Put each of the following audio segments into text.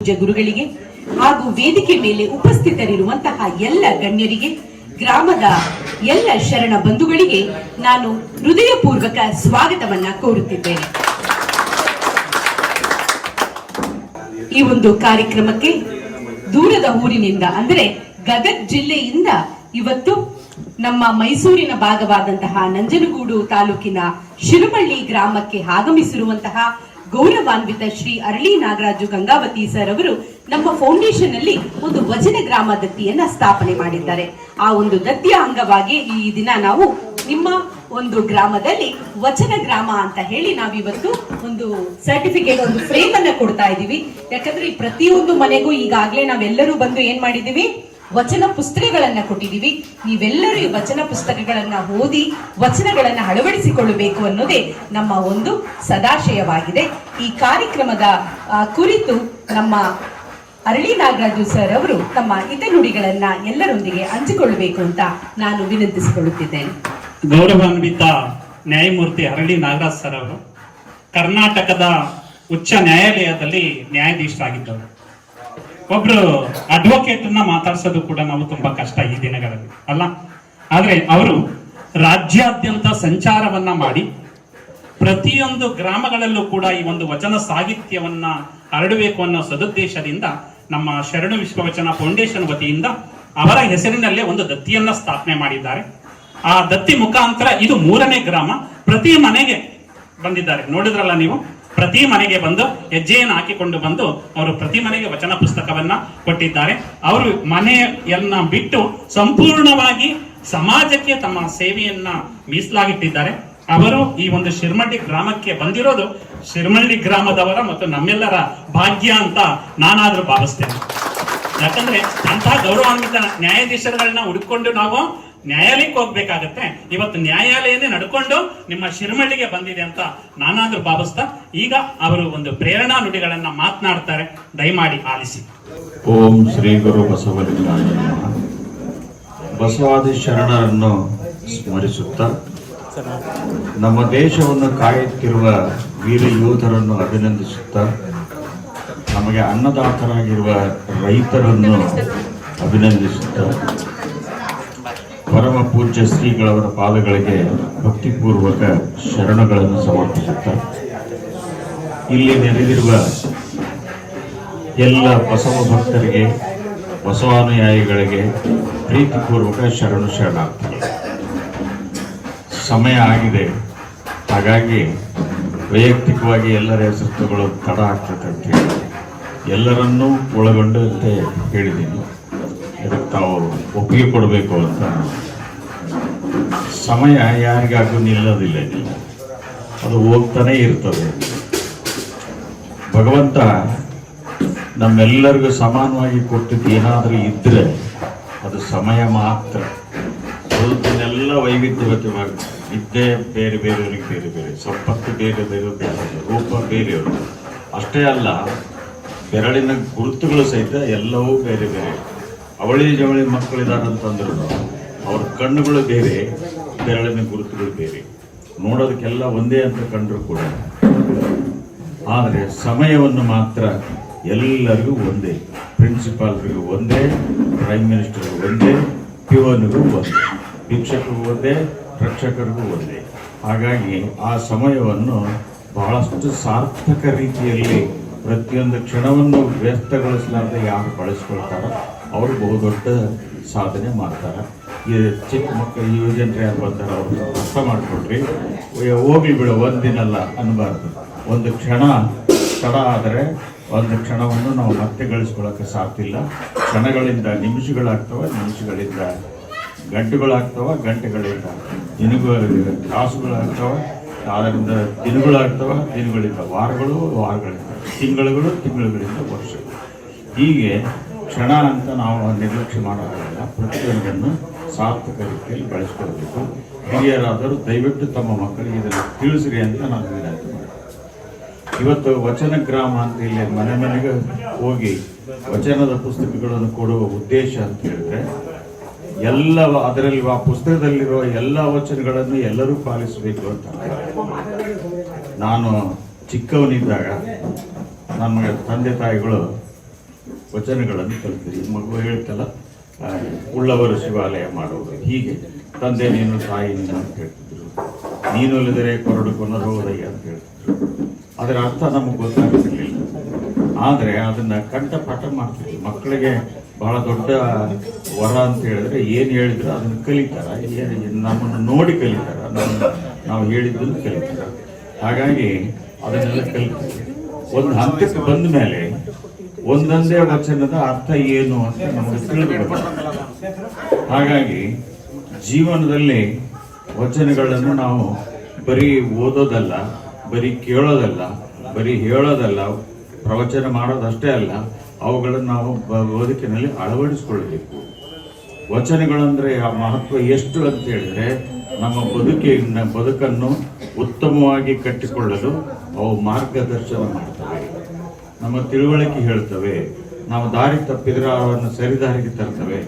ಪೂಜ್ಯ ಗುರುಗಳಿಗೆ ಹಾಗೂ ವೇದಿಕೆ ಮೇಲೆ ಉಪಸ್ಥಿತರಿರುವಂತಹ ಎಲ್ಲ ಗಣ್ಯರಿಗೆ, ಗ್ರಾಮದ ಎಲ್ಲ ಶರಣ ಬಂಧುಗಳಿಗೆ ನಾನು ಹೃದಯಪೂರ್ವಕ ಸ್ವಾಗತವನ್ನ ಕೋರುತ್ತಿದ್ದೇನೆ. ಈ ಒಂದು ಕಾರ್ಯಕ್ರಮಕ್ಕೆ ದೂರದ ಊರಿನಿಂದ ಅಂದರೆ ಗದಗ್ ಜಿಲ್ಲೆಯಿಂದ ಇವತ್ತು ನಮ್ಮ ಮೈಸೂರಿನ ಭಾಗವಾದಂತಹ ನಂಜನಗೂಡು ತಾಲೂಕಿನ ಶಿರುಮಳ್ಳಿ ಗ್ರಾಮಕ್ಕೆ ಆಗಮಿಸಿರುವಂತಹ ಗೌರವಾನ್ವಿತ ಶ್ರೀ ಅರಳಿ ನಾಗರಾಜು ಗಂಗಾವತಿ ಸರ್ ಅವರು ನಮ್ಮ ಫೌಂಡೇಶನ್ ಅಲ್ಲಿ ಒಂದು ವಚನ ಗ್ರಾಮ ದತ್ತಿಯನ್ನ ಸ್ಥಾಪನೆ ಮಾಡಿದ್ದಾರೆ. ಆ ಒಂದು ದತ್ತಿಯ ಅಂಗವಾಗಿ ಈ ದಿನ ನಾವು ನಿಮ್ಮ ಒಂದು ಗ್ರಾಮದಲ್ಲಿ ವಚನ ಗ್ರಾಮ ಅಂತ ಹೇಳಿ ನಾವಿವತ್ತು ಒಂದು ಸರ್ಟಿಫಿಕೇಟ್ ಒಂದು ಫ್ರೇಮ್ ಅನ್ನ ಕೊಡ್ತಾ ಇದೀವಿ ಯಾಕಂದ್ರೆ ಪ್ರತಿಯೊಂದು ಮನೆಗೂ ಈಗಾಗ್ಲೇ ನಾವೆಲ್ಲರೂ ಬಂದು ಏನ್ ಮಾಡಿದೀವಿ ವಚನ ಪುಸ್ತಕಗಳನ್ನ ಕೊಟ್ಟಿದ್ದೀವಿ ನೀವೆಲ್ಲರೂ ಈ ವಚನ ಪುಸ್ತಕಗಳನ್ನ ಓದಿ ವಚನಗಳನ್ನ ಅಳವಡಿಸಿಕೊಳ್ಳಬೇಕು ಅನ್ನೋದೇ ನಮ್ಮ ಒಂದು ಸದಾಶಯವಾಗಿದೆ. ಈ ಕಾರ್ಯಕ್ರಮದ ಕುರಿತು ನಮ್ಮ ಅರಳಿ ನಾಗರಾಜು ಸರ್ ಅವರು ತಮ್ಮ ಹಿತನುಡಿಗಳನ್ನ ಎಲ್ಲರೊಂದಿಗೆ ಹಂಚಿಕೊಳ್ಳಬೇಕು ಅಂತ ನಾನು ವಿನಂತಿಸಿಕೊಳ್ಳುತ್ತಿದ್ದೇನೆ. ಗೌರವಾನ್ವಿತ ನ್ಯಾಯಮೂರ್ತಿ ಅರಳಿ ನಾಗರಾಜ್ ಸರ್ ಅವರು ಕರ್ನಾಟಕದ ಉಚ್ಚ ನ್ಯಾಯಾಲಯದಲ್ಲಿ ನ್ಯಾಯಾಧೀಶರಾಗಿದ್ದವರು. ಒಬ್ರು ಅಡ್ವೊಕೇಟ್ ಅನ್ನ ಮಾತಾಡ್ಸೋದು ಕೂಡ ನಾವು ತುಂಬಾ ಕಷ್ಟ ಈ ದಿನಗಳಲ್ಲಿ, ಅಲ್ಲ? ಆದ್ರೆ ಅವರು ರಾಜ್ಯಾದ್ಯಂತ ಸಂಚಾರವನ್ನ ಮಾಡಿ ಪ್ರತಿಯೊಂದು ಗ್ರಾಮಗಳಲ್ಲೂ ಕೂಡ ಈ ಒಂದು ವಚನ ಸಾಹಿತ್ಯವನ್ನ ಹರಡಬೇಕು ಅನ್ನೋ ಸದುದ್ದೇಶದಿಂದ ನಮ್ಮ ಶರಣು ವಿಶ್ವವಚನ ಫೌಂಡೇಶನ್ ವತಿಯಿಂದ ಅವರ ಹೆಸರಿನಲ್ಲೇ ಒಂದು ದತ್ತಿಯನ್ನ ಸ್ಥಾಪನೆ ಮಾಡಿದ್ದಾರೆ. ಆ ದತ್ತಿ ಮುಖಾಂತರ ಇದು ಮೂರನೇ ಗ್ರಾಮ, ಪ್ರತಿ ಮನೆಗೆ ಬಂದಿದ್ದಾರೆ. ನೋಡಿದ್ರಲ್ಲ ನೀವು? ಪ್ರತಿ ಮನೆಗೆ ಬಂದು ಹೆಜ್ಜೆಯನ್ನು ಹಾಕಿಕೊಂಡು ಬಂದು ಅವರು ಪ್ರತಿ ಮನೆಗೆ ವಚನ ಪುಸ್ತಕವನ್ನ ಕೊಟ್ಟಿದ್ದಾರೆ. ಅವರು ಮನೆಯನ್ನ ಬಿಟ್ಟು ಸಂಪೂರ್ಣವಾಗಿ ಸಮಾಜಕ್ಕೆ ತಮ್ಮ ಸೇವೆಯನ್ನ ಮೀಸಲಾಗಿಟ್ಟಿದ್ದಾರೆ. ಅವರು ಈ ಒಂದು ಶಿರ್ಮಳ್ಳಿ ಗ್ರಾಮಕ್ಕೆ ಬಂದಿರೋದು ಶಿರ್ಮಳ್ಳಿ ಗ್ರಾಮದವರ ಮತ್ತು ನಮ್ಮೆಲ್ಲರ ಭಾಗ್ಯ ಅಂತ ನಾನಾದ್ರೂ ಭಾವಿಸ್ತೇನೆ. ಯಾಕಂದ್ರೆ ಅಂತಹ ಗೌರವಾನ್ವಿತ ನ್ಯಾಯಾಧೀಶರುಗಳನ್ನ ಹುಡುಕೊಂಡು ನಾವು ನ್ಯಾಯಾಲಯಕ್ಕೆ ಹೋಗ್ಬೇಕಾಗತ್ತೆ. ಇವತ್ತು ನ್ಯಾಯಾಲಯನೇ ನಡ್ಕೊಂಡು ನಿಮ್ಮ ಶಿರಮಳ್ಳಿಗೆ ಬಂದಿದೆ ಅಂತ ನಾನಾದ್ರೂ ಭಾವಿಸ್ತಾ, ಈಗ ಅವರು ಒಂದು ಪ್ರೇರಣಾ ನುಡಿಗಳನ್ನ ಮಾತನಾಡ್ತಾರೆ. ದಯಮಾಡಿ ಆಲಿಸಿ. ಓಂ ಶ್ರೀ ಗುರು ಬಸವಲಿಂಗಾಯ ಬಸವಾದಿ ಶರಣರನ್ನು ಸ್ಮರಿಸುತ್ತಾ, ನಮ್ಮ ದೇಶವನ್ನು ಕಾಯುತ್ತಿರುವ ವೀರ ಯೋಧರನ್ನು ಅಭಿನಂದಿಸುತ್ತಾ, ನಮಗೆ ಅನ್ನದಾತರಾಗಿರುವ ರೈತರನ್ನು ಅಭಿನಂದಿಸುತ್ತಾ ಪರಮ ಪೂಜ್ಯ ಶ್ರೀಗಳವರ ಪಾದಗಳಿಗೆ ಭಕ್ತಿಪೂರ್ವಕ ಶರಣಗಳನ್ನು ಸಮರ್ಪಿಸುತ್ತಾ ಇಲ್ಲಿ ನೆರೆದಿರುವ ಎಲ್ಲ ಬಸವ ಭಕ್ತರಿಗೆ, ಬಸವಾನುಯಾಯಿಗಳಿಗೆ ಪ್ರೀತಿಪೂರ್ವಕ ಶರಣು ಶರಣಾಗ್ತದೆ ಸಮಯ ಆಗಿದೆ. ಹಾಗಾಗಿ ವೈಯಕ್ತಿಕವಾಗಿ ಎಲ್ಲರ ಹೆಸರು ತಗೊಳ್ಳೋದು ತಡ ಆಗ್ತದೆ ಎಲ್ಲರನ್ನೂ ಒಳಗೊಂಡಂತೆ ಹೇಳಿದ್ದೀನಿ. ಇದಕ್ಕೆ ತಾವು ಒಪ್ಪಿಗೆ ಕೊಡಬೇಕು ಅಂತ ಸಮಯ ಯಾರಿಗಾಗೂ ನಿಲ್ಲೋದಿಲ್ಲ ಅದು ಹೋಗ್ತಾನೆ ಇರ್ತದೆ. ಭಗವಂತ ನಮ್ಮೆಲ್ಲರಿಗೂ ಸಮಾನವಾಗಿ ಕೊಟ್ಟಿದ್ದು ಏನಾದರೂ ಇದ್ದರೆ ಅದು ಸಮಯ ಮಾತ್ರ. ಸ್ವಲ್ಪನೆಲ್ಲ ವೈವಿಧ್ಯವಾಗಿ ವಿದ್ಯೆ ಬೇರೆ ಬೇರೆಯವ್ರಿಗೆ ಬೇರೆ ಬೇರೆ, ಸಂಪತ್ತು ಬೇರೆ ಬೇರೆ ಬೇರೆ ರೂಪ ಬೇರೆಯವರು ಅಷ್ಟೇ ಅಲ್ಲ, ಬೆರಳಿನ ಗುರುತುಗಳು ಸಹಿತ ಎಲ್ಲವೂ ಬೇರೆ ಬೇರೆ. ಅವಳಿ ಜವಳಿ ಮಕ್ಕಳಿದಾರಂತಂದ್ರು ಅವ್ರ ಕಣ್ಣುಗಳು ಬೇರೆ ಬೆರಳಿನ ಗುರುತುಗಳು ಬೇರೆ. ನೋಡೋದಕ್ಕೆಲ್ಲ ಒಂದೇ ಅಂತ ಕಂಡರೂ ಕೂಡ. ಆದರೆ ಸಮಯವನ್ನು ಮಾತ್ರ ಎಲ್ಲರಿಗೂ ಒಂದೇ, ಪ್ರಿನ್ಸಿಪಾಲ್ರಿಗೂ ಒಂದೇ, ಪ್ರೈಮ್ ಮಿನಿಸ್ಟರ್ಗೂ ಒಂದೇ, ಪಿವನ್ಗೂ ಒಂದೇ ಶಿಕ್ಷಕರಿಗೂ ಒಂದೇ, ರಕ್ಷಕರಿಗೂ ಒಂದೇ. ಹಾಗಾಗಿ ಆ ಸಮಯವನ್ನು ಬಹಳಷ್ಟು ಸಾರ್ಥಕ ರೀತಿಯಲ್ಲಿ ಪ್ರತಿಯೊಂದು ಕ್ಷಣವನ್ನು ವ್ಯರ್ಥಗೊಳಿಸಲಾರದೆ ಯಾರು ಬಳಸ್ಕೊಳ್ತಾರೋ ಅವರು ಬಹುದೊಡ್ಡ ಸಾಧನೆ ಮಾಡ್ತಾರೆ. ಈ ಚಿಕ್ಕ ಮಕ್ಕಳು ಯುವ ಯಾರು ಬರ್ತಾರೆ ಅರ್ಥ ಮಾಡಿಕೊಡ್ರಿ ಹೋಗಿ ಬಿಡು ಒಂದಿನಲ್ಲ ಅನ್ಬಾರ್ದು. ಒಂದು ಕ್ಷಣ, ತಡ ಆದರೆ ಒಂದು ಕ್ಷಣವನ್ನು ನಾವು ಮತ್ತೆ ಗಳಿಸ್ಕೊಳ್ಳೋಕ್ಕೆ ಸಾಧ್ಯಿಲ್ಲ ಕ್ಷಣಗಳಿಂದ ನಿಮಿಷಗಳಾಗ್ತವೆ, ನಿಮಿಷಗಳಿಂದ ಗಂಟೆಗಳಾಗ್ತವೆ, ಗಂಟೆಗಳಿಂದ ದಿನಗಳು ತಾಸುಗಳಾಗ್ತವೆ ಅದರಿಂದ ದಿನಗಳಾಗ್ತವೆ, ದಿನಗಳಿಂದ ವಾರಗಳು, ವಾರಗಳಿಂದ ತಿಂಗಳುಗಳು, ತಿಂಗಳುಗಳಿಂದ ವರ್ಷಗಳು. ಹೀಗೆ ಕ್ಷಣ ಅಂತ ನಾವು ನಿರ್ಲಕ್ಷ್ಯ ಮಾಡೋದಿಲ್ಲ. ಪ್ರತಿಯೊಂದನ್ನು ಸಾರ್ಥಕ ರೀತಿಯಲ್ಲಿ ಬಳಸ್ಕೊಳ್ಬೇಕು. ಹಿರಿಯರಾದರೂ ದಯವಿಟ್ಟು ತಮ್ಮ ಮಕ್ಕಳಿಗೆ ಇದನ್ನು ತಿಳಿಸ್ರಿ ಅಂತ ನಾನು ವಿನಂತಿ ಮಾಡ್ತೀನಿ. ಇವತ್ತು ವಚನ ಗ್ರಾಮ ಅಂತ ಇಲ್ಲಿ ಮನೆ ಮನೆಗೆ ಹೋಗಿ ವಚನದ ಪುಸ್ತಕಗಳನ್ನು ಕೊಡುವ ಉದ್ದೇಶ ಅಂತ ಹೇಳಿದ್ರೆ, ಎಲ್ಲ ಅದರಲ್ಲಿ ಆ ಪುಸ್ತಕದಲ್ಲಿರುವ ಎಲ್ಲ ವಚನಗಳನ್ನು ಎಲ್ಲರೂ ಪಾಲಿಸಬೇಕು ಅಂತ. ನಾನು ಚಿಕ್ಕವನಿದ್ದಾಗ ನಮ್ಮ ತಂದೆ ತಾಯಿಗಳು ವಚನಗಳನ್ನು ಕಲಿತೀರಿ ಮಗು ಹೇಳ್ತಲ್ಲ ಉಳ್ಳವರು ಶಿವಾಲಯ ಮಾಡುವುದು. ಹೀಗೆ ತಂದೆ ನೀನು ತಾಯಿ ನೀನು ಅಂತ ಹೇಳ್ತಿದ್ರು. ನೀನು ಇಲ್ಲದರೆ ಕೊರಡು ಕೊನರೋದಯ್ಯ ಅಂತ ಹೇಳ್ತಿದ್ರು. ಅದರ ಅರ್ಥ ನಮಗೆ ಗೊತ್ತಾಗ್ತಿರ್ಲಿಲ್ಲ. ಆದರೆ ಅದನ್ನ ಕಂಠಪಾಠ ಮಾಡ್ತಿದ್ವಿ ಮಕ್ಕಳಿಗೆ ಬಹಳ ದೊಡ್ಡ ವರ ಅಂತ ಹೇಳಿದ್ರೆ ಏನು ಹೇಳಿದ್ರು ಅದನ್ನ ಕಲಿತಾರ. ನಮ್ಮನ್ನು ನೋಡಿ ಕಲಿತಾರ. ನಮ್ಮ ನಾವು ಹೇಳಿದ್ದನ್ನು ಕಲಿತಾರ. ಹಾಗಾಗಿ ಅದನ್ನೆಲ್ಲ ಕಲಿತೀವಿ ಒಂದು ಹಂತಕ್ಕೆ ಬಂದ ಮೇಲೆ ಒಂದೊಂದೇ ವಚನದ ಅರ್ಥ ಏನು ಅಂತ ನಮಗೆ ತಿಳಿದು ಹಾಗಾಗಿ ಜೀವನದಲ್ಲಿ ವಚನಗಳನ್ನು ನಾವು ಬರೀ ಓದೋದಲ್ಲ, ಬರೀ ಕೇಳೋದಲ್ಲ, ಬರೀ ಹೇಳೋದಲ್ಲ, ಪ್ರವಚನ ಮಾಡೋದಷ್ಟೇ ಅಲ್ಲ, ಅವುಗಳನ್ನು ನಾವು ಬದುಕಿನಲ್ಲಿ ಅಳವಡಿಸಿಕೊಳ್ಳಬೇಕು. ವಚನಗಳಂದ್ರೆ ಆ ಮಹತ್ವ ಎಷ್ಟು ಅಂತ ಹೇಳಿದ್ರೆ, ನಮ್ಮ ಬದುಕಿನ, ಬದುಕನ್ನು ಉತ್ತಮವಾಗಿ ಕಟ್ಟಿಕೊಳ್ಳಲು ಅವು ಮಾರ್ಗದರ್ಶನ ಮಾಡ್ತವೆ. ನಮ್ಮ ತಿಳುವಳಿಕೆ ಹೇಳ್ತವೆ, ನಾವು ದಾರಿ ತಪ್ಪಿದ್ರೆ ಅವರನ್ನು ಸರಿದಾರಿಗೆ ತರ್ತವೆ.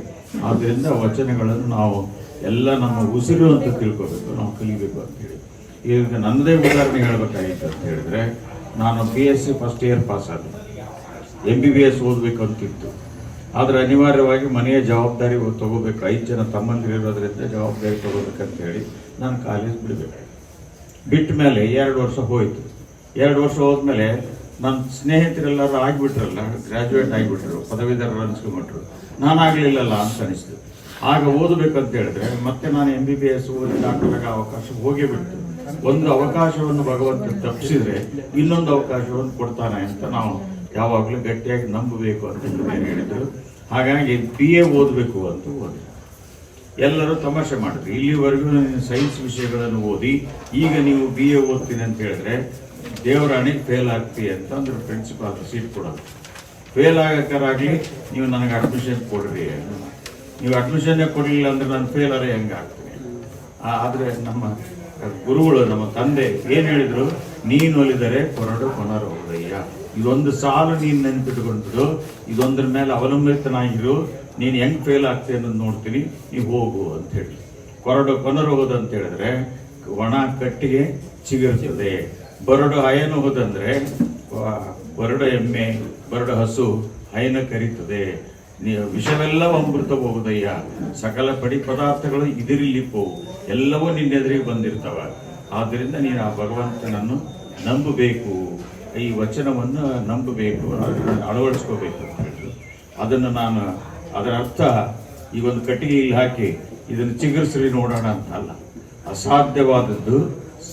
ಆದ್ದರಿಂದ ವಚನಗಳನ್ನು ನಾವು ಎಲ್ಲ ನಮ್ಮ ಉಸಿರು ಅಂತ ತಿಳ್ಕೊಬೇಕು, ನಾವು ಕಲಿಬೇಕು ಅಂತ ಹೇಳಿ. ಈಗ ನನ್ನದೇ ಉದಾಹರಣೆ ಹೇಳಬೇಕಾಗಿತ್ತು ಅಂತ ಹೇಳಿದ್ರೆ, ನಾನು B S C first year pass ಆದೆ. ಎಂ ಬಿ ಬಿ ಎಸ್ ಓದಬೇಕು ಅಂತಿತ್ತು ಆದರೆ ಅನಿವಾರ್ಯವಾಗಿ ಮನೆಯ ಜವಾಬ್ದಾರಿ ತಗೋಬೇಕು. ಐದು ಜನ ತಮ್ಮಂದಿರಿರೋದ್ರಿಂದ ಜವಾಬ್ದಾರಿ ತಗೋಬೇಕಂತ ಹೇಳಿ ನಾನು ಕಾಲೇಜ್ ಬಿಡಬೇಕು. ಬಿಟ್ಟ ಮೇಲೆ ಎರಡು ವರ್ಷ ಹೋಯಿತು. ಎರಡು ವರ್ಷ ಹೋದ್ಮೇಲೆ ನನ್ನ ಸ್ನೇಹಿತರೆಲ್ಲರೂ ಆಗಿಬಿಟ್ರಲ್ಲ ಗ್ರಾಜುಯೇಟ್ ಆಗಿಬಿಟ್ರು, ಪದವೀಧರರು ಅನಿಸ್ಕೊಂಬಿಟ್ರು ನಾನು ಆಗ್ಲಿಲ್ಲಲ್ಲ ಅಂತ ಅನಿಸ್ತು. ಆಗ ಓದಬೇಕಂತ ಹೇಳಿದ್ರೆ ಮತ್ತೆ ನಾನು ಎಂ ಬಿ ಬಿ ಎಸ್ ಓದಿ ಡಾಕ್ಟರ್ಗೆ ಅವಕಾಶ ಹೋಗೇ ಬಿಡ್ತು. ಒಂದು ಅವಕಾಶವನ್ನು ಭಗವಂತ ತಪ್ಪಿಸಿದ್ರೆ ಇನ್ನೊಂದು ಅವಕಾಶವನ್ನು ಕೊಡ್ತಾನೆ ಅಂತ ನಾವು ಯಾವಾಗಲೂ ಗಟ್ಟಿಯಾಗಿ ನಂಬಬೇಕು ಅಂತ ಹೇಳಿದ್ರು. ಹಾಗಾಗಿ ಬಿ ಎ ಓದಬೇಕು ಅಂತ ಓದಿ ಎಲ್ಲರೂ ತಮಾಷೆ ಮಾಡಿದ್ರು. ಇಲ್ಲಿವರೆಗೂ ಸೈನ್ಸ್ ವಿಷಯಗಳನ್ನು ಓದಿ, ಈಗ ನೀವು ಬಿ ಎ ಓದ್ತೀನಿ ಅಂತ ಹೇಳಿದ್ರೆ ದೇವರ ಹಣೆ ಫೇಲ್ ಆಗ್ತಿ ಅಂತ ಅಂದ್ರೆ ಪ್ರಿನ್ಸಿಪಾಲ್ ಸೀಟ್ ಕೊಡೋದು. ಫೇಲ್ ಆಗಕ್ಕಾರಾಗ್ಲಿ ನೀವು ನನಗೆ ಅಡ್ಮಿಷನ್ ಕೊಡ್ರಿ ನೀವು ಅಡ್ಮಿಷನ್ನೇ ಕೊಡಲಿಲ್ಲ ಅಂದ್ರೆ ನಾನು ಫೇಲ್ ಅರೆ ಹೆಂಗೆ ಆಗ್ತೀನಿ? ಆದರೆ ನಮ್ಮ ಗುರುಗಳು, ನಮ್ಮ ತಂದೆ ಏನು ಹೇಳಿದ್ರು? ನೀನು ಒಲಿದರೆ ಕೊರಡು ಕೊನರೋದಯ್ಯ ಇದೊಂದು ಸಾಲು ನೀನು ನೆನ್ಪಿಟ್ಕೊಂಡು ಇದೊಂದ್ರ ಮೇಲೆ ಅವಲಂಬಿತನಾಗಿರು. ನೀನು ಹೆಂಗ್ ಫೇಲ್ ಆಗ್ತೀಯ ಅನ್ನೋದು ನೋಡ್ತೀನಿ. ನೀವು ಹೋಗು ಅಂತ ಹೇಳಿ. ಕೊರಡು ಹೋಗೋದು ಅಂತ ಹೇಳಿದ್ರೆ, ಒಣ ಕಟ್ಟಿಗೆ ಚಿಗುರ್ತದೆ. ಬರಡು ಹಾಯನು ಹೋದಂದ್ರೆ ಬರಡು ಎಮ್ಮೆ, ಬರಡು ಹಸು ಹಯನ ಕರೀತದೆ. ವಿಷವೆಲ್ಲ ಅಮೃತ ಹೋಗುದಯ್ಯ. ಸಕಲ ಪಡಿ ಪದಾರ್ಥಗಳು ಇದಿರಿಲಿಪ್ಪವು ಎಲ್ಲವೂ ನಿನ್ನೆದುರಿಗೆ ಬಂದಿರ್ತಾವ. ಆದ್ದರಿಂದ ನೀನು ಆ ಭಗವಂತನನ್ನು ನಂಬಬೇಕು. ಈ ವಚನವನ್ನು ನಂಬಬೇಕು. ಅಳವಡಿಸ್ಕೋಬೇಕು ಅಂತ ಹೇಳಿದ್ರು. ಅದನ್ನು ನಾನು, ಅದರ ಅರ್ಥ ಈ ಒಂದು ಕಟ್ಟಿಗೆಯಲ್ಲಿ ಹಾಕಿ ಇದನ್ನು ಚಿಗುರಿಸ್ರಿ ನೋಡೋಣ ಅಂತ ಅಲ್ಲ. ಅಸಾಧ್ಯವಾದದ್ದು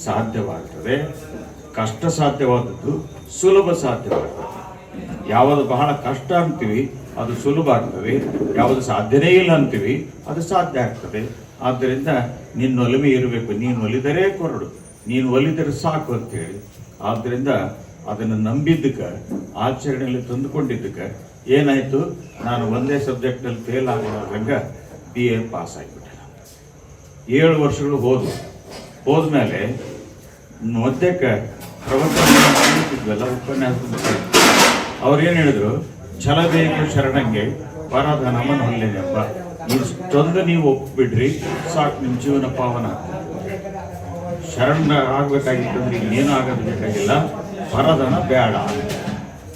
ಸಾಧ್ಯವಾಗ್ತದೆ. ಕಷ್ಟ ಸಾಧ್ಯವಾದದ್ದು ಸುಲಭ ಸಾಧ್ಯವಾದದ್ದು ಯಾವುದು ಬಹಳ ಕಷ್ಟ ಅಂತೀವಿ, ಅದು ಸುಲಭ ಆಗ್ತದೆ. ಯಾವುದು ಸಾಧ್ಯನೇ ಇಲ್ಲ ಅಂತೀವಿ, ಅದು ಸಾಧ್ಯ ಆಗ್ತದೆ. ಆದ್ದರಿಂದ ನಿನ್ನ ಒಲಿಮೆ ಇರಬೇಕು. ನೀನು ಒಲಿದರೆ ಕೊರಡು. ನೀನು ಒಲಿದರೆ ಸಾಕು ಅಂತೇಳಿ ಆದ್ದರಿಂದ ಅದನ್ನು ನಂಬಿದ್ದಕ್ಕೆ, ಆಚರಣೆಯಲ್ಲಿ ತಂದುಕೊಂಡಿದ್ದಕ್ಕೆ ಏನಾಯಿತು? ನಾನು ಒಂದೇ ಸಬ್ಜೆಕ್ಟ್ನಲ್ಲಿ ಫೇಲ್ ಆಗೋದ್ರಂಗ ಬಿ ಎ ಪಾಸ್ ಆಗಿಬಿಟ್ಟೆ ಏಳು ವರ್ಷಗಳು ಹೋದ್ವು. ಹೋದ್ಮೇಲೆ, ಮಧ್ಯಕ್ಕೆ ಪ್ರವಚನ ಉಪನ್ಯಾಸದ ಉಪನ್ಯಾಸ ಅವ್ರು ಏನು ಹೇಳಿದ್ರು? ಛಲ ಬೇಕು ಶರಣಂಗೆ ಪರಧನಮನ ಹೊಲ್ಲೆನೆಂಬ. ಇಷ್ಟೊಂದು ನೀವು ಒಪ್ಪಿಬಿಡ್ರಿ ಸಾಕು ನಿಮ್ಮ ಜೀವನ ಪಾವನ. ಶರಣ ಆಗ್ಬೇಕಾಗಿತ್ತಂದ್ರೆ ಏನೂ ಆಗೋದು ಬೇಕಾಗಿಲ್ಲ. ಪರಧನ ಬೇಡ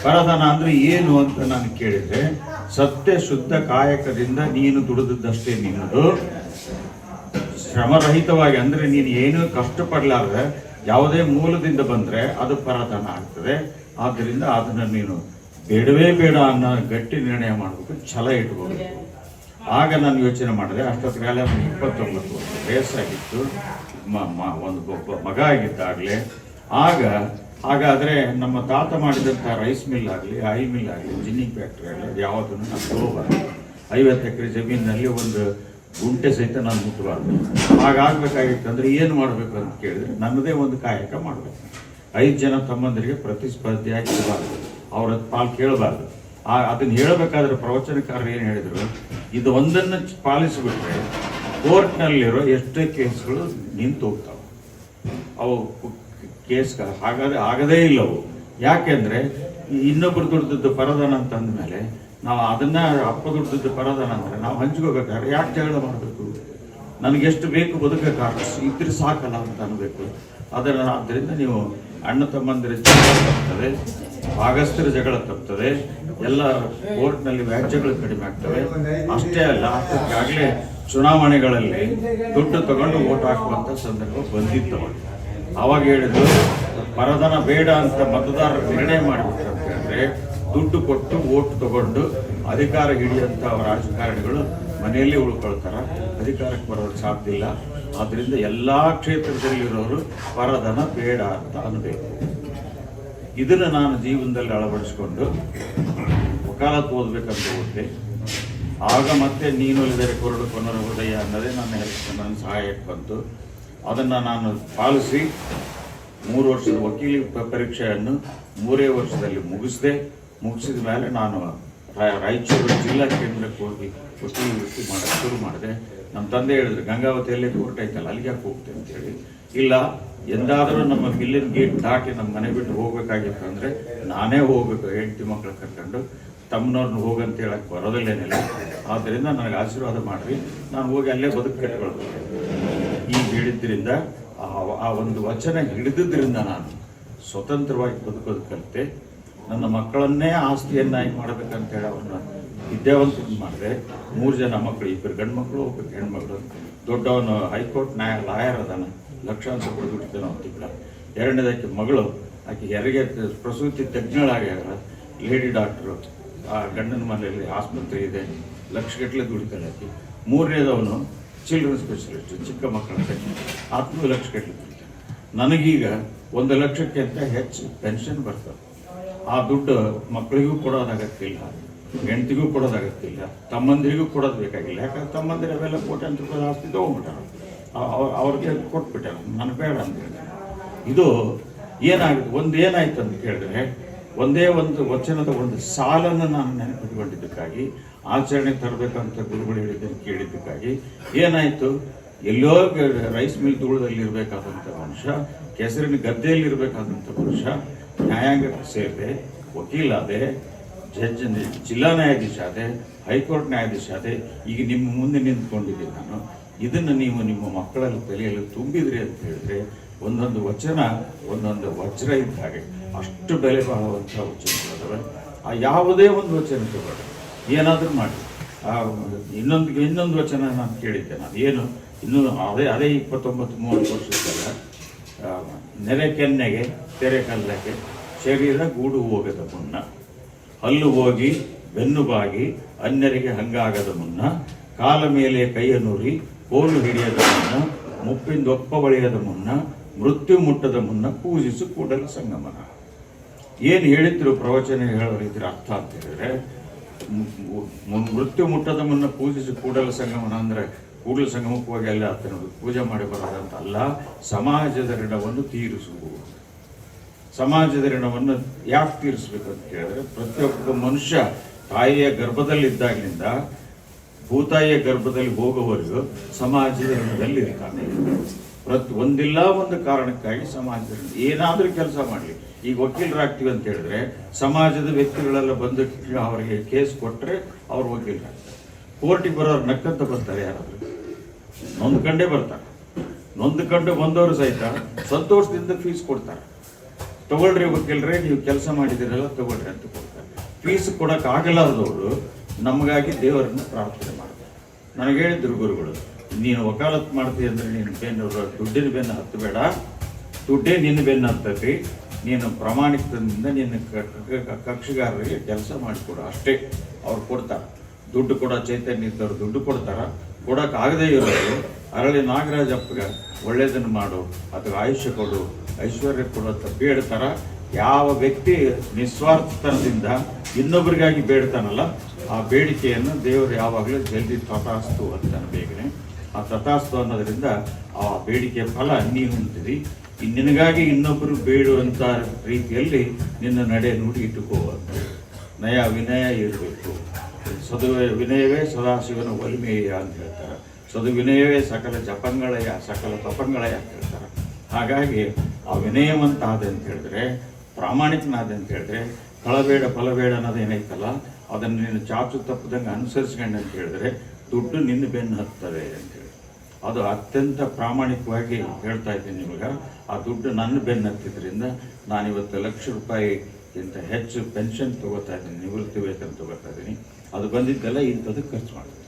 ಪರಧನ ಅಂದ್ರೆ ಏನು ಅಂತ ನಾನು ಕೇಳಿದ್ರೆ, ಸತ್ಯ ಶುದ್ಧ ಕಾಯಕದಿಂದ ನೀನು ದುಡಿದದ್ದಷ್ಟೇ ನಿನ್ನದು. ಶ್ರಮರಹಿತವಾಗಿ ಅಂದ್ರೆ ನೀನು ಏನು ಕಷ್ಟಪಡಲಾರ್ದೆ ಯಾವುದೇ ಮೂಲದಿಂದ ಬಂದ್ರೆ ಅದು ಪರಧನ ಆಗ್ತದೆ. ಆದ್ದರಿಂದ ಅದನ್ನ ನೀನು ಬೇಡವೇ ಬೇಡ ಅನ್ನೋ ಗಟ್ಟಿ ನಿರ್ಣಯ ಮಾಡಬೇಕು, ಛಲ ಇಟ್ಕೋಬೇಕು. ಆಗ ನಾನು ಯೋಚನೆ ಮಾಡಿದೆ ಅಷ್ಟೊತ್ತಿಗಾಲ ಇಪ್ಪತ್ತೊಂಬತ್ತು ವರ್ಷ ವಯಸ್ಸಾಗಿತ್ತು. ಒಂದು ಒಬ್ಬ ಮಗ ಆಗಿದ್ದಾಗಲೇ. ಆಗ, ಹಾಗಾದ್ರೆ ನಮ್ಮ ತಾತ ಮಾಡಿದಂಥ ರೈಸ್ ಮಿಲ್ ಆಗಲಿ ಐ ಮಿಲ್ ಆಗಲಿ, ಜಿನ್ನಿಂಗ್ ಫ್ಯಾಕ್ಟ್ರಿ ಆಗಲಿ ಯಾವುದನ್ನು ನಾನು ತಗೋಬಾರ್ದು. ಐವತ್ತು ಎಕರೆ ಜಮೀನಿನಲ್ಲಿ ಒಂದು ಗುಂಟೆ ಸಹಿತ ನಾನು ಹಾಗಾಗಬೇಕಾಗಿತ್ತು ಅಂದ್ರೆ ಏನು ಮಾಡಬೇಕು ಅಂತ ಕೇಳಿದರೆ ನನ್ನದೇ ಒಂದು ಕಾಯಕ ಮಾಡಬೇಕು. ಐದು ಜನ ತಮ್ಮಂದರಿಗೆ ಪ್ರತಿಸ್ಪರ್ಧಿಯಾಗಿ ಇರಬಾರ್ದು ಅವ್ರ ಪಾಲ್ ಕೇಳಬಾರ್ದು. ಆ, ಅದನ್ನು ಹೇಳಬೇಕಾದ್ರೆ ಪ್ರವಚನಕಾರರು ಏನು ಹೇಳಿದರು, ಇದು ಒಂದನ್ನು ಪಾಲಿಸಿಬಿಟ್ರೆ ಕೋರ್ಟ್ನಲ್ಲಿರೋ ಎಷ್ಟೇ ಕೇಸ್ಗಳು ನಿಂತು ಹೋಗ್ತಾವೆ. ಅವು ಕೇಸ್ ಹಾಗಾದ ಆಗದೇ ಇಲ್ಲವು ಯಾಕೆಂದರೆ ಇನ್ನೊಬ್ಬರು ದುಡ್ದದ್ದು ಪರದಾನ ಅಂತಂದ ಅಂದಮೇಲೆ ನಾವು ಅದನ್ನ ಅಪ್ಪ ದುಡ್ದದ್ದು ಪರದಾನ ಅಂದ್ರೆ ನಾವು ಹಂಚ್ಕೋಬೇಕಾದ್ರೆ ಯಾಕೆ ಜಗಳ ಮಾಡಬೇಕು? ನನಗೆ ಎಷ್ಟು ಬೇಕು ಬದುಕಕ್ಕೆ ಇದ್ರೆ ಸಾಕಲ್ಲ ಅಂತ ಅನ್ಬೇಕು. ಅದರ ಆದ್ದರಿಂದ ನೀವು ಅಣ್ಣ ತಮ್ಮಂದಿರ ಜಗಳ ಬರ್ತದೆ ಭಾಗಸ್ಥರ ಜಗಳ ತಪ್ಪುತ್ತದೆ ಎಲ್ಲ ಕೋರ್ಟ್ನಲ್ಲಿ ವ್ಯಾಜ್ಯಗಳು ಕಡಿಮೆ ಆಗ್ತವೆ. ಅಷ್ಟೇ ಅಲ್ಲ ಆಗಲೇ ಚುನಾವಣೆಗಳಲ್ಲಿ ದುಡ್ಡು ತಗೊಂಡು ಓಟ್ ಹಾಕುವಂಥ ಸಂದರ್ಭ ಬಂದಿತ್ತು ಅವಾಗ ಹೇಳಿದ್ರು ಪರದನ ಬೇಡ ಅಂತ ಮತದಾರರು ನಿರ್ಣಯ ಮಾಡಿಬಿಟ್ರು ಅಂತ ದುಡ್ಡು ಕೊಟ್ಟು ಓಟ್ ತಗೊಂಡು ಅಧಿಕಾರ ಹಿಡಿಯಂತ ರಾಜಕಾರಣಿಗಳು ಮನೆಯಲ್ಲಿ ಉಳ್ಕೊಳ್ತಾರ. ಅಧಿಕಾರಕ್ಕೆ ಬರೋದು ಸಾಧ್ಯ ಇಲ್ಲ. ಆದ್ರಿಂದ ಎಲ್ಲಾ ಕ್ಷೇತ್ರದಲ್ಲಿರೋರು ಪರದನ ಬೇಡ ಅಂತ ಅನ್ಬೇಕು. ಇದನ್ನ ನಾನು ಜೀವನದಲ್ಲಿ ಅಳವಡಿಸಿಕೊಂಡು ವಕಾಲತ್ ಓದ್ಬೇಕಂತ ಓದಿದೆ ಆಗ ಮತ್ತೆ ನೀನು ಇಲ್ಲದೆ ಕೊರಡು ಕೊನರ ಉದಯ ಅನ್ನೋದೇ ನನ್ನ ಹೆಲ್ಪ್ ನನ್ನ ಸಹಾಯಕ್ಕೆ ಬಂತು. ಅದನ್ನು ನಾನು ಪಾಲಿಸಿ ಮೂರು ವರ್ಷದ ವಕೀಲಿ ಪರೀಕ್ಷೆಯನ್ನು ಮೂರೇ ವರ್ಷದಲ್ಲಿ ಮುಗಿಸಿದೆ. ಮುಗಿಸಿದ ಮೇಲೆ ನಾನು ರಾಯಚೂರು ಜಿಲ್ಲಾ ಕೇಂದ್ರಕ್ಕೆ ಹೋಗಿ ವಕೀಲಿ ವೃತ್ತಿ ಮಾಡೋಕ್ಕೆ ಶುರು ಮಾಡಿದೆ. ನಮ್ಮ ತಂದೆ ಹೇಳಿದ್ರು ಗಂಗಾವತಿಯಲ್ಲಿ ಕೋರ್ಟ್ ಐತಲ್ಲ, ಅಲ್ಲಿಗೆ ಯಾಕೆ ಹೋಗ್ತೇನೆ ಅಂತೇಳಿ ಇಲ್ಲ, ಎಂದಾದರೂ ನಮ್ಮ ಮಿಲ್ಲಿನ ಗೇಟ್ ದಾಟಿ ನಮ್ಮ ಮನೆ ಬಿಟ್ಟು ಹೋಗ್ಬೇಕಾಗಿತ್ತು ಅಂದರೆ ನಾನೇ ಹೋಗಬೇಕು, ಹೆಂಡತಿ ಮಕ್ಕಳು ಕರ್ಕೊಂಡು. ತಮ್ಮನವ್ರನ್ನ ಹೋಗಂತ ಹೇಳಕ್ಕೆ ಬರೋದಿಲ್ಲೇನಿಲ್ಲ ಆದ್ದರಿಂದ ನನಗೆ ಆಶೀರ್ವಾದ ಮಾಡಿರಿ. ನಾನು ಹೋಗಿ ಅಲ್ಲೇ ಬದುಕು ಕಟ್ಕೊಳ್ಬೇಕು ಈ ಹೇಳಿದ್ರಿಂದ, ಆ- ಆ ಒಂದು ವಚನ ಹಿಡಿದಿದ್ದರಿಂದ ನಾನು ಸ್ವತಂತ್ರವಾಗಿ ಬದುಕೋದು ಕಲಿತೆ. ನನ್ನ ಮಕ್ಕಳನ್ನೇ ಆಸ್ತಿಯನ್ನಾಗಿ ಮಾಡ್ಬೇಕಂತ ಹೇಳಿ ಅವ್ರನ್ನ ವಿದ್ಯಾವಂತ ಮಾಡಿದೆ ಮೂರು ಜನ ಮಕ್ಕಳು ಇಬ್ಬರು ಗಂಡು ಮಕ್ಕಳು ಒಬ್ಬರು ಹೆಣ್ಮಕ್ಳು. ದೊಡ್ಡವನು ಹೈಕೋರ್ಟ್ ನ್ಯಾಯ ಲಾಯರ್ ಅದಾನ. ಲಕ್ಷಾಂತರ ರೂಪಾಯಿ ದುಡಿತಾನೆ ಅವ್ನ ಎರಡನೇದಕ್ಕೆ ಮಗಳು, ಆಕೆ ಹೆರಿಗೆ ಪ್ರಸೂತಿ ತಜ್ಞಳಾಗ್ಯಾರ ಲೇಡಿ ಡಾಕ್ಟ್ರು. ಆ ಗಂಡನ ಮನೆಯಲ್ಲಿ ಆಸ್ಪತ್ರೆ ಇದೆ. ಲಕ್ಷಗಟ್ಟಲೆ ದುಡಿತಾನೆ ಆಕೆ. ಮೂರನೇದವನು ಚಿಲ್ಡ್ರನ್ ಸ್ಪೆಷಲಿಸ್ಟ್, ಚಿಕ್ಕ ಮಕ್ಕಳ ತಜ್ಞ. ಲಕ್ಷ ಲಕ್ಷಗಟ್ಟಲೆ ದುಡಿತಾನೆ ನನಗೀಗ ಒಂದು ಲಕ್ಷಕ್ಕಿಂತ ಹೆಚ್ಚು ಪೆನ್ಷನ್ ಬರ್ತದೆ. ಆ ದುಡ್ಡು ಮಕ್ಕಳಿಗೂ ಕೊಡೋದಾಗತ್ತಿಲ್ಲ ಹೆಂಡತಿಗೂ ಕೊಡೋದಾಗತ್ತಿಲ್ಲ ತಮ್ಮಂದಿರಿಗೂ ಕೊಡೋದು ಬೇಕಾಗಿಲ್ಲ. ಯಾಕಂದ್ರೆ ತಮ್ಮಂದಿರ ಅವೆಲ್ಲ ಕೋಟ್ಯಾಂತರ ರೂಪಾಯಿ ಆಸ್ತಿ ತಗೊಂಡ್ಬಿಟ್ಟಾರ. ಅವ್- ಅವ್ರಿಗೆ ಕೊಟ್ಬಿಟ್ಟಾರ. ನಾನು ಬೇಡ ಅಂತ ಇದು ಏನಾಗುತ್ತೆ ಒಂದು ಏನಾಯ್ತು ಅಂತ ಕೇಳಿದ್ರೆ, ಒಂದೇ ಒಂದು ವಚನದ ಒಂದು ಸಾಲನ್ನು ನಾನು ನೆನಪಿಟ್ಕೊಂಡಿದ್ದಕ್ಕಾಗಿ, ಆಚರಣೆ ತರಬೇಕಂತ ಗುರುಗಳು ಹೇಳಿದ್ದನ್ನು ಕೇಳಿದ್ದಕ್ಕಾಗಿ ಏನಾಯ್ತು? ಎಲ್ಲೋ ರೈಸ್ ಮಿಲ್ ಧೂಳದಲ್ಲಿ ಇರಬೇಕಾದಂಥ ಮನುಷ್ಯ, ಕೆಸರಿನ ಗದ್ದೆಯಲ್ಲಿ ಇರಬೇಕಾದಂಥ ಮನುಷ್ಯ ನ್ಯಾಯಾಂಗಕ್ಕೆ ಸೇರಿದೆ ವಕೀಲಾದೆ ಜಡ್ಜ್ ಜಿಲ್ಲಾ ನ್ಯಾಯಾಧೀಶ ಅದೇ ಹೈಕೋರ್ಟ್ ನ್ಯಾಯಾಧೀಶ ಆದೆ, ಈಗ ನಿಮ್ಮ ಮುಂದೆ ನಿಂತ್ಕೊಂಡಿದ್ದೀನಿ ನಾನು. ಇದನ್ನು ನೀವು ನಿಮ್ಮ ಮಕ್ಕಳಲ್ಲಿ ತಲೆಯಲ್ಲಿ ತುಂಬಿದ್ರಿ ಅಂತ ಹೇಳಿದ್ರೆ ಒಂದೊಂದು ವಚನ, ಒಂದೊಂದು ವಜ್ರ ಇದ್ದ ಹಾಗೆ. ಅಷ್ಟು ಬೆಲೆ ಬಾಳುವಂಥ ವಚನಗಳಿದಾವೆ ಆ ಯಾವುದೇ ಒಂದು ವಚನ ತಗೊಳ್ಳಿ. ಏನಾದರೂ ಮಾಡಿ. ಇನ್ನೊಂದು ಇನ್ನೊಂದು ವಚನ ನಾನು ಕೇಳಿದ್ದೆ ನಾನು. ಏನು? ಇನ್ನು ಅದೇ ಅದೇ ಇಪ್ಪತ್ತೊಂಬತ್ತು, ಮೂವತ್ತು ವರ್ಷದಲ್ಲ ನೆರೆ ಕೆನ್ನೆಗೆ, ತೆರೆ ಕಲ್ಲಕ್ಕೆ ಶರೀರ ಗೂಡು ಹೋಗದ ಮುನ್ನ, ಹಲ್ಲು ಹೋಗಿ ಬೆನ್ನು ಬಾಗಿ ಅನ್ಯರಿಗೆ ಹಂಗಾಗದ ಮುನ್ನ, ಕಾಲ ಮೇಲೆ ಕೈಯನ್ನುರಿ ಕೋಲು ಹಿಡಿಯದ ಮುನ್ನ ಮುಪ್ಪಿಂದೊಪ್ಪ ಬಳಿಯದ ಮುನ್ನ, ಮೃತ್ಯು ಮುಟ್ಟದ ಮುನ್ನ ಪೂಜಿಸು ಕೂಡಲ ಸಂಗಮನ. ಏನು ಹೇಳಿದ್ರು ಪ್ರವಚನ ಹೇಳೋ ರೀತಿ ಅರ್ಥ ಅಂತ ಹೇಳಿದ್ರೆ ಮೃತ್ಯು ಮುಟ್ಟದ ಮುನ್ನ ಪೂಜಿಸಿ ಕೂಡಲ ಸಂಗಮನ ಅಂದ್ರೆ ಕೂಡಲ ಸಂಗಮಕ್ಕೆ ಹೋಗಿ ಅಲ್ಲಿ ಆತನ ಪೂಜೆ ಮಾಡಿ ಬರೋದಂತ ಅಲ್ಲ ಸಮಾಜದ ಋಣವನ್ನು ತೀರಿಸುವುದು. ಸಮಾಜದ ಋಣವನ್ನು ಯಾಕೆ ತೀರಿಸ್ಬೇಕಂತ ಅಂತ ಕೇಳಿದ್ರೆ, ಪ್ರತಿಯೊಬ್ಬ ಮನುಷ್ಯ ತಾಯಿಯ ಗರ್ಭದಲ್ಲಿದ್ದಾಗಿನಿಂದ ಭೂತಾಯಿಯ ಗರ್ಭದಲ್ಲಿ ಹೋಗುವವರೆಗೂ ಸಮಾಜದ ಋಣದಲ್ಲಿ ಇರ್ತಾನೆ. ಪ್ರತಿ ಒಂದಿಲ್ಲ ಒಂದು ಕಾರಣಕ್ಕಾಗಿ ಸಮಾಜದ ಏನಾದರೂ ಕೆಲಸ ಮಾಡಲಿ. ಈಗ ವಕೀಲರಾಗ್ತೀವಿ ಅಂತ ಹೇಳಿದ್ರೆ, ಸಮಾಜದ ವ್ಯಕ್ತಿಗಳೆಲ್ಲ ಬಂದು ಅವರಿಗೆ ಕೇಸ್ ಕೊಟ್ಟರೆ ಅವ್ರು ವಕೀಲರಾಗ್ತಾರೆ. ಕೋರ್ಟಿಗೆ ಬರೋರು ನಕ್ಕಂತ ಬರ್ತಾರೆ ಯಾರಾದರೂ. ನೊಂದ್ಕಂಡೇ ಬರ್ತಾರೆ. ನೊಂದ್ಕೊಂಡು ಬಂದವರು ಸಹಿತ ಸಂತೋಷದಿಂದ ಫೀಸ್ ಕೊಡ್ತಾರೆ. ತಗೊಳ್ರಿ ವಕೀಲ್ರೆ, ನೀವು ಕೆಲಸ ಮಾಡಿದಿರಲ್ಲ ತಗೊಳ್ರಿ ಅಂತ ಕೊಡ್ತಾರೆ. ಫೀಸ್ ಕೊಡೋಕ್ಕಾಗಲಾರ್ದವರು ನಮಗಾಗಿ ದೇವರನ್ನು ಪ್ರಾರ್ಥನೆ ಮಾಡ್ತಾರೆ. ನನಗೆ ಹೇಳಿದ್ರು ಗುರುಗಳು, ನೀನು ವಕಾಲತ್ ಮಾಡ್ತೀಯ ಅಂದ್ರೆ ನೀನು ಬೆನ್ನು ದುಡ್ಡಿನ ಬೆನ್ನು ಹತ್ತಬೇಡ ದುಡ್ಡೇ ನಿನ್ನ ಬೆನ್ನು ಹತ್ತತಿ. ನೀನು ಪ್ರಾಮಾಣಿಕದಿಂದ ನಿನ್ನ ಕಕ್ಷಿಗಾರರಿಗೆ ಕೆಲಸ ಮಾಡಿಕೊಡು. ಅಷ್ಟೇ, ಅವ್ರು ಕೊಡ್ತಾರೆ. ದುಡ್ಡು ಕೊಡೋ ಚೈತನ್ಯ ಇದ್ದವ್ರು ದುಡ್ಡು ಕೊಡ್ತಾರ. ಕೊಡಕ್ ಇರೋದು ಅರಳಿ ನಾಗರಾಜಪ್ಪಗ ಒಳ್ಳೇದನ್ನು ಮಾಡು ಅಥವಾ ಆಯುಷ್ಯ ಕೊಡು. ಐಶ್ವರ್ಯ ಕೊಡು ಅಂತ ಬೇಡ್ತಾರ. ಯಾವ ವ್ಯಕ್ತಿ ನಿಸ್ವಾರ್ಥತನದಿಂದ ಇನ್ನೊಬ್ಬರಿಗಾಗಿ ಬೇಡ್ತಾನಲ್ಲ, ಆ ಬೇಡಿಕೆಯನ್ನು ದೇವರು ಯಾವಾಗಲೂ ಜಲ್ದಿ ತಥಾಸ್ತು ಅಂತಾನೆ ಬೇಗನೆ. ಆ ತಥಾಸ್ತು ಅನ್ನೋದರಿಂದ ಆ ಬೇಡಿಕೆಯ ಫಲ ನೀ ಹೊಂದಿರಿ ನಿನಗಾಗಿ ಇನ್ನೊಬ್ಬರು ಬೇಡುವಂತ ರೀತಿಯಲ್ಲಿ ನಿನ್ನ ನಡೆ ನುಡಿ ಇಟ್ಟುಕೋ ಅಂತ. ನಯ ವಿನಯ ಇರಬೇಕು. ಸದು ವಿನಯವೇ ಸದಾಶಿವನ ಒಲಿಮೇಯ ಅಂತ ಹೇಳ್ತಾರೆ. ಸದು ವಿನಯವೇ ಸಕಲ ಜಪಂಗಳಯ, ಸಕಲ ತಪಂಗಳಯ ಅಂತ ಹೇಳ್ತಾರೆ. ಹಾಗಾಗಿ ಆ ವಿನಯವಂತಾದ ಅಂತ ಹೇಳಿದ್ರೆ ಪ್ರಾಮಾಣಿಕನಾದ ಅಂತ ಹೇಳಿದ್ರೆ ಕಳಬೇಡ ಫಲಬೇಡ ಅನ್ನೋದು ಏನೈತಲ್ಲ, ಅದನ್ನು ನೀನು ಚಾಚು ತಪ್ಪದಂಗೆ ಅನುಸರಿಸ್ಕೊಂಡು ಅಂತ ಹೇಳಿದ್ರೆ, ದುಡ್ಡು ನಿನ್ನ ಬೆನ್ನು ಹತ್ತದೆ ಅಂತೇಳಿ ಅದು ಅತ್ಯಂತ ಪ್ರಾಮಾಣಿಕವಾಗಿ ಹೇಳ್ತಾ ಇದ್ದೀನಿ ನಿಮಗೆ. ಆ ದುಡ್ಡು ನನ್ನ ಬೆನ್ನು ಹತ್ತಿದ್ರಿಂದ ನಾನಿವತ್ತು ಲಕ್ಷ ರೂಪಾಯಿ ಇಂಥ ಹೆಚ್ಚು ಪೆನ್ಷನ್ ತಗೋತಾ ಇದ್ದೀನಿ, ನಿವೃತ್ತಿ ವೇತನ ತೊಗೋತಾ ಇದ್ದೀನಿ. ಅದು ಬಂದಿದ್ದೆಲ್ಲ ಇಂಥದ್ದು ಖರ್ಚು ಮಾಡ್ತೀನಿ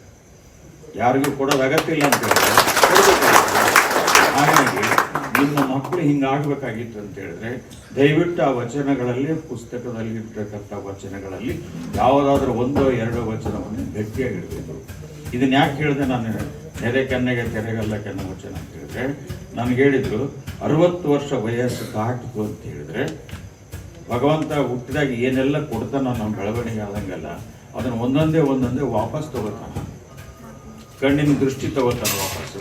ಯಾರಿಗೂ ಕೊಡೋದು ಅಗತ್ಯ ಇಲ್ಲ ಅಂತ. ಹಾಗಾಗಿ ನಿಮ್ಮ ಮಕ್ಕಳು ಹಿಂಗಾಗಬೇಕಾಗಿತ್ತು ಅಂತ ಹೇಳಿದ್ರೆ, ದಯವಿಟ್ಟು ಆ ವಚನಗಳಲ್ಲಿ, ಪುಸ್ತಕದಲ್ಲಿ ಇರ್ತಕ್ಕಂಥ ವಚನಗಳಲ್ಲಿ ಯಾವುದಾದ್ರೂ ಒಂದೋ ಎರಡೋ ವಚನವನ್ನು ಗಟ್ಟಿಯಾಗಿಡಬೇಕು ಇದನ್ನ ಯಾಕೆ ಹೇಳಿದೆ ನಾನು ನೆರೆ ಕೆನ್ನೆಗೆ ತೆರೆಗಲ್ಲ ಕೆನ್ನ ವಚನ ಅಂತ ಹೇಳಿದ್ರೆ ನನಗೆ ಹೇಳಿದ್ರು ಅರವತ್ತು ವರ್ಷ ವಯಸ್ಸು ದಾಟಿತು ಅಂತ ಹೇಳಿದ್ರೆ ಭಗವಂತ ಹುಟ್ಟಿದಾಗ ಏನೆಲ್ಲ ಕೊಡ್ತಾನ ನಮ್ಮ ಬೆಳವಣಿಗೆ ಆದಂಗೆಲ್ಲ ಅದನ್ನು ಒಂದೊಂದೇ ಒಂದೊಂದೇ ವಾಪಸ್ ತಗೋತಾನ. ಕಣ್ಣಿನ ದೃಷ್ಟಿ ತಗೋತಾನ ವಾಪಸ್ಸು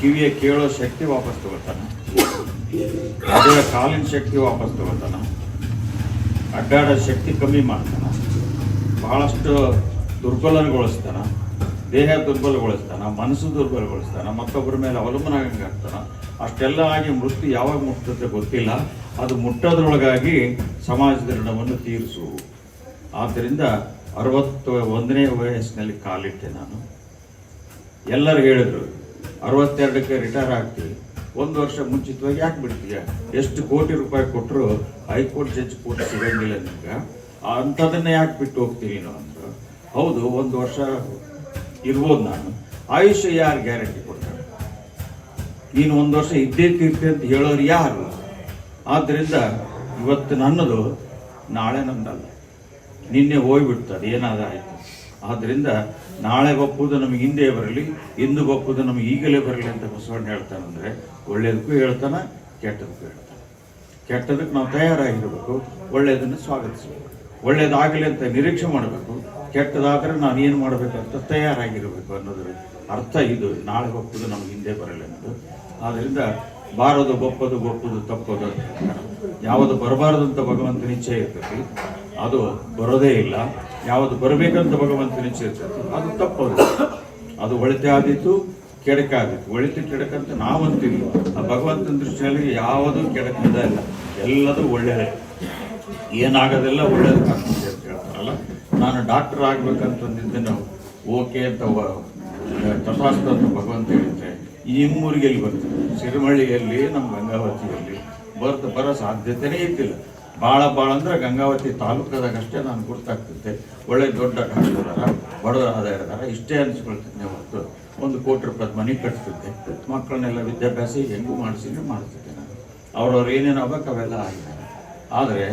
ಕಿವಿಯ ಕೇಳೋ ಶಕ್ತಿ ವಾಪಸ್ ತಗೋತಾನ. ಅದರ ಕಾಲಿನ ಶಕ್ತಿ ವಾಪಸ್ ತಗೋತಾನ. ಅಡ್ಡಾಡೋ ಶಕ್ತಿ ಕಮ್ಮಿ ಮಾಡ್ತಾನ. ಬಹಳಷ್ಟು ದುರ್ಬಲಗೊಳಿಸ್ತಾನ ದೇಹ ದುರ್ಬಲಗೊಳಿಸ್ತಾನ, ಮನಸ್ಸು ದುರ್ಬಲಗೊಳಿಸ್ತಾನ, ಮತ್ತೊಬ್ಬರ ಮೇಲೆ ಅವಲಂಬನ ಆಗಂಗೆ ಅಷ್ಟೆಲ್ಲ ಆಗಿ ಮೃತ್ಯು ಯಾವಾಗ ಮುಟ್ಟುತ್ತೆ ಗೊತ್ತಿಲ್ಲ. ಅದು ಮುಟ್ಟೋದ್ರೊಳಗಾಗಿ ಸಮಾಜದ ಋಣವನ್ನು ತೀರಿಸು. ಆದ್ದರಿಂದ ಅರವತ್ತು ಒಂದನೇ ವಯಸ್ಸಿನಲ್ಲಿ ಕಾಲಿಟ್ಟೆ ನಾನು. ಎಲ್ಲರೂ ಹೇಳಿದ್ರು, ಅರವತ್ತೆರಡಕ್ಕೆ ರಿಟೈರ್ ಆಗ್ತೀವಿ. ಒಂದು ವರ್ಷ ಮುಂಚಿತವಾಗಿ ಯಾಕೆ ಬಿಡ್ತೀಯ? ಎಷ್ಟು ಕೋಟಿ ರೂಪಾಯಿ ಕೊಟ್ಟರು ಹೈಕೋರ್ಟ್ ಜಡ್ಜ್ ಕೋರ್ಟ್ ಸಿಗಂಗಿಲ್ಲ ನಿಮ್ಗೆ. ಅಂಥದನ್ನೇ ಯಾಕೆ ಬಿಟ್ಟು ಹೋಗ್ತೀವಿ ನಾವು ಅಂದರು ಹೌದು, ಒಂದು ವರ್ಷ ಇರ್ಬೋದು ನಾನು. ಆಯುಷ್ಯ ಯಾರು ಗ್ಯಾರಂಟಿ ಕೊಡ್ತಾರೆ. ನೀನು ಒಂದು ವರ್ಷ ಇದ್ದೇ ತೀರ್ತಿ ಅಂತ ಹೇಳೋರು ಯಾರು? ಆದ್ದರಿಂದ ಇವತ್ತು ನನ್ನದು ನಾಳೆ ನಂದಲ್ಲ ನಿನ್ನೆ ಹೋಗ್ಬಿಡ್ತು ಅದೇನಾದ ಆಯಿತು. ಆದ್ದರಿಂದ ನಾಳೆ ಬಪ್ಪುದು ನಮಗೆ ಹಿಂದೆ ಬರಲಿ, ಇಂದು ಒಪ್ಪುವುದು ನಮಗೆ ಈಗಲೇ ಬರಲಿ ಅಂತ ಬಸವಣ್ಣ ಹೇಳ್ತಾನಂದರೆ ಒಳ್ಳೆಯದಕ್ಕೂ ಹೇಳ್ತಾನೆ, ಕೆಟ್ಟದಕ್ಕೂ ಹೇಳ್ತಾನೆ. ಕೆಟ್ಟದಕ್ಕೆ ನಾವು ತಯಾರಾಗಿರಬೇಕು ಒಳ್ಳೆಯದನ್ನು ಸ್ವಾಗತಿಸಬೇಕು. ಒಳ್ಳೆಯದಾಗಲಿ ಅಂತ ನಿರೀಕ್ಷೆ ಮಾಡಬೇಕು. ಕೆಟ್ಟದಾದ್ರೆ ನಾನು ಏನು ಮಾಡಬೇಕಂತ ತಯಾರಾಗಿರಬೇಕು ಅನ್ನೋದ್ರ ಅರ್ಥ ಇದು. ನಾಳೆ ಒಪ್ಪುದು ನಮ್ಗೆ ಹಿಂದೆ ಬರಲ್ಲ ಅನ್ನೋದು. ಆದ್ರಿಂದ ಬಾರದು ಬಪ್ಪದು ಗೊಪ್ಪದು ತಪ್ಪದು ಅಂತ ಬರಬಾರದು ಯಾವುದು ಬರಬಾರದಂತ ಭಗವಂತನ ಇಚ್ಛೆ ಇರ್ತೈತಿ. ಅದು ಬರೋದೇ ಇಲ್ಲ. ಯಾವುದು ಬರಬೇಕಂತ ಭಗವಂತನ ಇಚ್ಛೆ ಇರ್ತೈತಿ. ಅದು ತಪ್ಪದು. ಅದು ಒಳಿತೆ ಆದೀತು, ಕೆಡಕ ಆಗಿತ್ತು ಒಳಿತು ಕೆಡಕಂತ ನಾವಂತೀವಿ ಆ ಭಗವಂತನ ದೃಷ್ಟಿಯಲ್ಲಿ ಯಾವುದು ಕೆಡಕದ ಇಲ್ಲ ಎಲ್ಲದೂ ಒಳ್ಳೆಯದೇ ಏನಾಗೋದೆಲ್ಲ ಒಳ್ಳೇದು ಕಾಣ್ತದೆ. ಅಂತ ಹೇಳ್ತಾರಲ್ಲ ನಾನು ಡಾಕ್ಟರ್ ಆಗ್ಬೇಕಂತಂದಿದ್ದೆ ನಾವು. ಓಕೆ ಅಂತ ತಪಾಸ್ತ ಅಂತ ಭಗವಂತ ಹೇಳಿದ್ರೆ ಈ ನಿಮ್ಮೂರಿಗೆ ಎಲ್ಲಿ ಬರ್ತದೆ ಸಿರಿಮಳ್ಳಿಯಲ್ಲಿ, ನಮ್ಮ ಗಂಗಾವತಿಯಲ್ಲಿ ಬರ್ತ, ಬರೋ ಸಾಧ್ಯತೆನೇ ಇದ್ದಿಲ್ಲ. ಭಾಳ ಭಾಳ ಅಂದ್ರೆ ಗಂಗಾವತಿ ತಾಲೂಕದಾಗಷ್ಟೇ ನಾನು ಗುರ್ತಾಗ್ತಿದ್ದೆ. ಒಳ್ಳೆ ದೊಡ್ಡ ಡಾಕ್ಟರ್ ಬಡವರ ಆದಾಯ ಇದಾರ ಇಷ್ಟೇ ಅನಿಸ್ಕೊಳ್ತಿದ್ದೆ ಹೊರತು. ಒಂದು ಕೋಟಿ ರೂಪಾಯಿ ಮನೆ ಕಟ್ತಿದ್ದೆ ಮಕ್ಕಳನ್ನೆಲ್ಲ ವಿದ್ಯಾಭ್ಯಾಸ ಹೆಂಗೂ ಮಾಡಿಸಿದ್ರೆ ಮಾಡ್ತಿದ್ದೆ ನಾನು. ಅವ್ರವ್ರು ಏನೇನು ಆಗ್ಬೇಕು ಅವೆಲ್ಲ ಆಗಿದ್ದಾರೆ. ಆದರೆ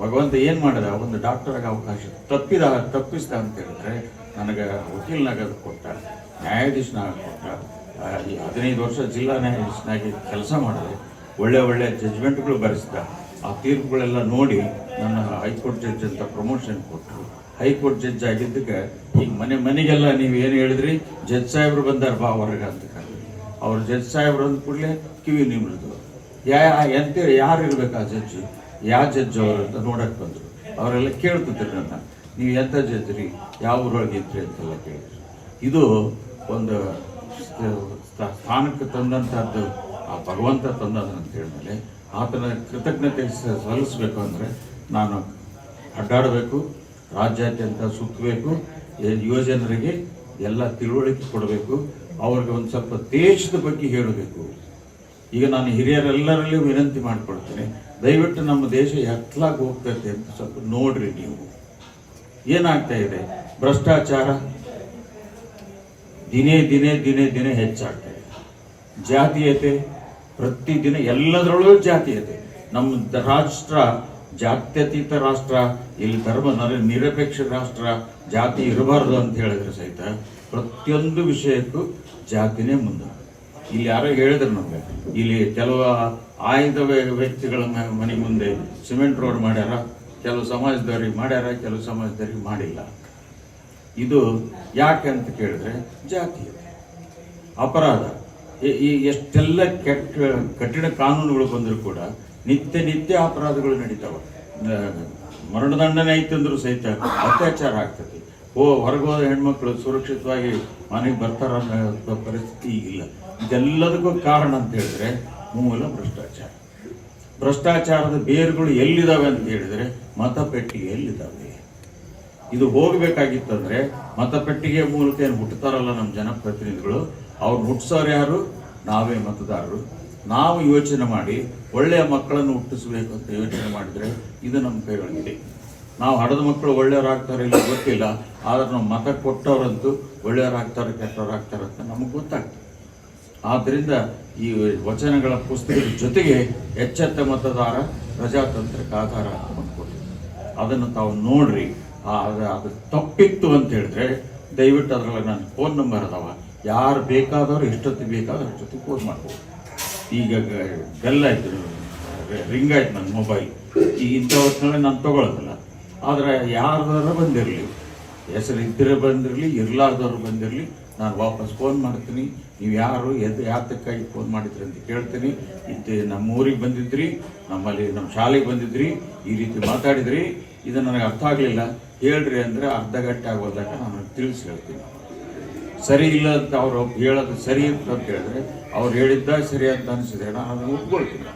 ಭಗವಂತ ಏನು ಮಾಡಿದ? ಒಂದು ಡಾಕ್ಟರಾಗ ಅವಕಾಶ ತಪ್ಪಿದ, ತಪ್ಪಿಸ್ದ ಅಂತ ಹೇಳಿದ್ರೆ ನನಗೆ ವಕೀಲನಾಗದು ಕೊಟ್ಟ ನ್ಯಾಯಾಧೀಶನಾಗ ಕೊಟ್ಟ ಈ ಹದಿನೈದು ವರ್ಷ ಜಿಲ್ಲಾ ನ್ಯಾಯಾಧೀಶನಾಗಿ ಕೆಲಸ ಮಾಡಿದೆ. ಒಳ್ಳೆ ಒಳ್ಳೆ ಜಜ್ಮೆಂಟ್ಗಳು ಬರೆಸಿದ ಆ ತೀರ್ಪುಗಳೆಲ್ಲ ನೋಡಿ ನನ್ನ ಹೈಕೋರ್ಟ್ ಜಡ್ಜ್ ಅಂತ ಪ್ರಮೋಷನ್ ಕೊಟ್ಟರು ಹೈಕೋರ್ಟ್ ಜಡ್ಜ್ ಆಗಿದ್ದಕ್ಕೆ ಈಗ ಮನೆ ಮನೆಗೆಲ್ಲ ನೀವು ಏನು ಹೇಳಿದ್ರಿ? ಜಡ್ಜ್ ಸಾಹೇಬ್ರು ಬಂದಾರ ಬಾ ಹೊರಗೆ ಅಂತ ಕರೆದ್ರು. ಅವ್ರು ಜಡ್ಜ್ ಸಾಹೇಬ್ರು ಅಂದ ಕೂಡಲೇ ಕಿವಿ ನಿಮ್ಮದು ಯಾ ಎಂತ ಯಾರು ಇರಬೇಕು ಆ ಜಡ್ಜ್ ಯಾವ ಜಡ್ಜ್ ಅವರು ಅಂತ ನೋಡಕ್ ಬಂದರು. ಅವರೆಲ್ಲ ಕೇಳ್ತಿದ್ರು ನನ್ನ ನೀವು ಎಂಥ ಜಜ್ರಿ ಯಾವ ಊರೊಳಗೆ ಇದ್ರಿ ಅಂತೆಲ್ಲ ಕೇಳಿದ್ರು. ಇದು ಒಂದು ಸ್ಥಾನಕ್ಕೆ ತಂದಂತಹದ್ದು, ಆ ಭಗವಂತ ತಂದದ್ದು ಅಂತ ಹೇಳಿದ್ಮೇಲೆ ಆತನ ಕೃತಜ್ಞತೆ ಸಲ್ಲಿಸ್ಬೇಕು ಅಂದ್ರೆ ನಾನು ಅಡ್ಡಾಡಬೇಕು, ರಾಜ್ಯಾದ್ಯಂತ ಸುತ್ತಬೇಕು ಯುವಜನರಿಗೆ ಎಲ್ಲ ತಿಳುವಳಿಕೆ ಕೊಡಬೇಕು, ಅವ್ರಿಗೆ ಒಂದು ಸ್ವಲ್ಪ ದೇಶದ ಬಗ್ಗೆ ಹೇಳಬೇಕು. ಈಗ ನಾನು ಹಿರಿಯರೆಲ್ಲರಲ್ಲಿ ವಿನಂತಿ ಮಾಡ್ಕೊಳ್ತೀನಿ. ದಯವಿಟ್ಟು ನಮ್ಮ ದೇಶ ಎತ್ತಲಾಗಿ ಹೋಗ್ತೈತೆ ಅಂತ ಸ್ವಲ್ಪ ನೋಡ್ರಿ ನೀವು. ಏನಾಗ್ತಾ ಇದೆ? ಭ್ರಷ್ಟಾಚಾರ ದಿನೇ ದಿನೇ ದಿನೇ ದಿನೇ ಹೆಚ್ಚಾಗ್ತಾ ಇದೆ. ಜಾತೀಯತೆ ಪ್ರತಿದಿನ ಎಲ್ಲದರೊಳಗೂ ಜಾತೀಯತೆ. ನಮ್ಮ ರಾಷ್ಟ್ರ ಜಾತ್ಯತೀತ ರಾಷ್ಟ್ರ, ಇಲ್ಲಿ ಧರ್ಮ ನರ- ನಿರಪೇಕ್ಷ ರಾಷ್ಟ್ರ, ಜಾತಿ ಇರಬಾರದು ಅಂತ ಹೇಳಿದ್ರೆ ಸಹಿತ ಪ್ರತಿಯೊಂದು ವಿಷಯಕ್ಕೂ ಜಾತಿನೇ ಮುಂದೆ. ಇಲ್ಲಿ ಯಾರೋ ಹೇಳಿದ್ರು ನಮಗೆ, ಇಲ್ಲಿ ಕೆಲವು ಆಯ್ದ ವ್ಯಕ್ತಿಗಳ ಮನೆ ಮುಂದೆ ಸಿಮೆಂಟ್ ರೋಡ್ ಮಾಡ್ಯಾರ, ಕೆಲವು ಸಮಾಜದವ್ರಿಗೆ ಮಾಡ್ಯಾರ, ಕೆಲವು ಸಮಾಜದವ್ರಿಗೆ ಮಾಡಿಲ್ಲ. ಇದು ಯಾಕೆ ಅಂತ ಕೇಳಿದ್ರೆ, ಜಾತಿ ಅಪರಾಧ. ಈ- ಎಷ್ಟೆಲ್ಲ ಕೆಟ್ಟ ಕಠಿಣ ಕಾನೂನುಗಳು ಬಂದರೂ ಕೂಡ ನಿತ್ಯ ನಿತ್ಯ ಅಪರಾಧಗಳು ನಡೀತಾವ. ಮರಣದಂಡನೆ ಐತಂದ್ರೂ ಸಹಿತ ಅತ್ಯಾಚಾರ ಆಗ್ತದೆ. ಓ ಹೊರಗೋದ ಹೆಣ್ಮಕ್ಳು ಸುರಕ್ಷಿತವಾಗಿ ಮನೆಗೆ ಬರ್ತಾರ ಪರಿಸ್ಥಿತಿ ಈಗಿಲ್ಲ ಇದೆಲ್ಲದಕ್ಕೂ ಕಾರಣ ಅಂತ ಹೇಳಿದ್ರೆ ಮೂಲ ಭ್ರಷ್ಟಾಚಾರ. ಭ್ರಷ್ಟಾಚಾರದ ಬೇರುಗಳು ಎಲ್ಲಿದಾವೆ ಅಂತ ಹೇಳಿದರೆ ಮತಪೆಟ್ಟಿಗೆ ಎಲ್ಲಿದ್ದಾವೆ ಇದು ಹೋಗಬೇಕಾಗಿತ್ತಂದ್ರೆ ಮತಪೆಟ್ಟಿಗೆ ಮೂಲಕ ಏನು ಹುಟ್ಟುತ್ತಾರಲ್ಲ ನಮ್ಮ ಜನಪ್ರತಿನಿಧಿಗಳು, ಅವ್ರು ಹುಟ್ಟಿಸೋರು ಯಾರು? ನಾವೇ ಮತದಾರರು. ನಾವು ಯೋಚನೆ ಮಾಡಿ ಒಳ್ಳೆಯ ಮಕ್ಕಳನ್ನು ಹುಟ್ಟಿಸಬೇಕು ಅಂತ ಯೋಚನೆ ಮಾಡಿದರೆ ಇದು ನಮ್ಮ ಕೈಗಳಿದೆ ನಾವು ಹಡದ ಮಕ್ಕಳು ಒಳ್ಳೆಯವರಾಗ್ತಾರೆ ಇಲ್ಲ ಗೊತ್ತಿಲ್ಲ, ಆದರೆ ನಾವು ಮತ ಕೊಟ್ಟವರಂತೂ ಒಳ್ಳೆಯವರಾಗ್ತಾರೆ ಕೆಟ್ಟವರಾಗ್ತಾರೆ ಅಂತ ನಮಗೆ ಗೊತ್ತಾಗ್ತದೆ. ಆದ್ದರಿಂದ ಈ ವಚನಗಳ ಪುಸ್ತಕದ ಜೊತೆಗೆ ಎಚ್ಚೆತ್ತ ಮತದಾರ ಪ್ರಜಾತಂತ್ರಕ್ಕೆ ಆಧಾರ ಒಂದು ಅದನ್ನು ತಾವು ನೋಡ್ರಿ. ಅದು ಅದು ತಪ್ಪಿತ್ತು ಅಂತ ಹೇಳಿದ್ರೆ ದಯವಿಟ್ಟು ಅದರೊಳಗೆ ನನ್ನ ಫೋನ್ ನಂಬರ್ ಅದಾವ. ಯಾರು ಬೇಕಾದವರು ಎಷ್ಟೊತ್ತಿಗೆ ಬೇಕಾದ್ರೆ ಅಷ್ಟೊತ್ತಿಗೆ ಫೋನ್ ಮಾಡ್ಬೋದು. ಈಗ ಬೆಲ್ಲ ಬೆಲ್ ಆಯ್ತು ರಿಂಗ್ ಆಯ್ತು ನನ್ನ ಮೊಬೈಲ್. ಈಗ ಇಂಥ ಹೊತ್ತಿನಲ್ಲಿ ನಾನು ತೊಗೊಳೋದಿಲ್ಲ. ಆದರೆ ಯಾರ್ದಾರ ಬಂದಿರಲಿ. ಹೆಸರು ಇದ್ದರೆ ಬಂದಿರಲಿ, ಇರ್ಲಾರ್ದವ್ರು ಬಂದಿರಲಿ ನಾನು ವಾಪಸ್ ಫೋನ್ ಮಾಡ್ತೀನಿ. ನೀವು ಯಾರು ಎದ್ದು ಯಾತಕ್ಕಾಗಿ ಫೋನ್ ಮಾಡಿದ್ರಿ ಅಂತ ಕೇಳ್ತೀನಿ. ಇದು ನಮ್ಮ ಊರಿಗೆ ಬಂದಿದ್ರಿ, ನಮ್ಮಲ್ಲಿ ನಮ್ಮ ಶಾಲೆಗೆ ಬಂದಿದ್ರಿ, ಈ ರೀತಿ ಮಾತಾಡಿದ್ರಿ. ಇದು ನನಗೆ ಅರ್ಥ ಆಗಲಿಲ್ಲ. ಹೇಳ್ರಿ ಅಂದರೆ ಅರ್ಧ ಗಂಟೆ ಆಗೋದಾಗ ನಾನು ತಿಳಿಸಿ ಹೇಳ್ತೀನಿ. ಸರಿ ಇಲ್ಲ ಅಂತ ಅವರು ಹೇಳೋದು ಸರಿ ಅಂತ ಹೇಳಿದ್ರೆ ಅವ್ರು ಹೇಳಿದ್ದ ಸರಿ ಅಂತ ಅನಿಸಿದ್ರೆ ನಾನು ಅದನ್ನು ಒಪ್ಕೊಳ್ತೀನಿ.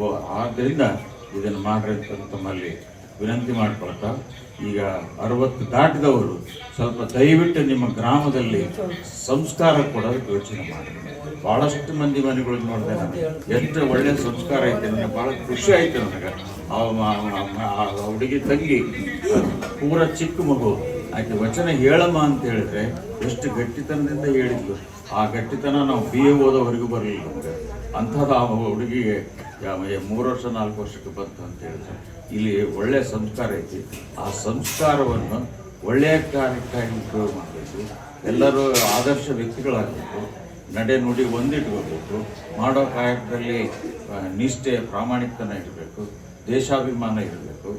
ಓ, ಆದ್ದರಿಂದ ಇದನ್ನು ಮಾಡ್ರಿ ಅಂತ ತಮ್ಮಲ್ಲಿ ವಿನಂತಿ ಮಾಡ್ಕೊಳ್ತಾ ಈಗ ಅರವತ್ತು ದಾಟಿದವರು ಸ್ವಲ್ಪ ದಯವಿಟ್ಟು ನಿಮ್ಮ ಗ್ರಾಮದಲ್ಲಿ ಸಂಸ್ಕಾರ ಕೊಡೋದಕ್ಕೆ ಯೋಚನೆ ಮಾಡಿ. ಭಾಳಷ್ಟು ಮಂದಿ ಮನೆಗಳು ನೋಡಿದೆ ನಾನು ಎಷ್ಟು ಒಳ್ಳೆಯ ಸಂಸ್ಕಾರ ಐತೆ ನನಗೆ ಭಾಳ ಖುಷಿ ಆಯ್ತು ನನಗೆ. ಆ ಹುಡುಗಿ ತಂಗಿ, ಪೂರ ಚಿಕ್ಕ ಮಗು. ಆಯ್ತು, ವಚನ ಹೇಳಮ್ಮ ಅಂತ ಹೇಳಿದ್ರೆ ಎಷ್ಟು ಗಟ್ಟಿತನದಿಂದ ಹೇಳಿದ್ಲು. ಆ ಗಟ್ಟಿತನ ನಾವು ಬಿ ಎ ಓದೋವರೆಗೂ ಬರಲಿಲ್ಲ ನಮಗೆ. ಅಂಥದ್ದು ಆ ಹುಡುಗಿಗೆ ಮೂರು ವರ್ಷ, ನಾಲ್ಕು ವರ್ಷಕ್ಕೆ ಬಂತು ಅಂತ ಹೇಳಿದ್ರೆ. ಇಲ್ಲಿ ಒಳ್ಳೆಯ ಸಂಸ್ಕಾರ ಐತಿ. ಆ ಸಂಸ್ಕಾರವನ್ನು ಒಳ್ಳೆಯ ಕಾರ್ಯಕ್ಕಾಗಿ ಉಪಯೋಗ ಮಾಡಬೇಕು. ಎಲ್ಲರೂ ಆದರ್ಶ ವ್ಯಕ್ತಿಗಳಾಗಬೇಕು. ನಡೆ ನುಡಿ ಒಂದಿಟ್ಕೋಬೇಕು ಮಾಡೋ ಕಾರ್ಯದಲ್ಲಿ ನಿಷ್ಠೆ, ಪ್ರಾಮಾಣಿಕತನ ಇರಬೇಕು. ದೇಶಾಭಿಮಾನ ಇರಬೇಕು.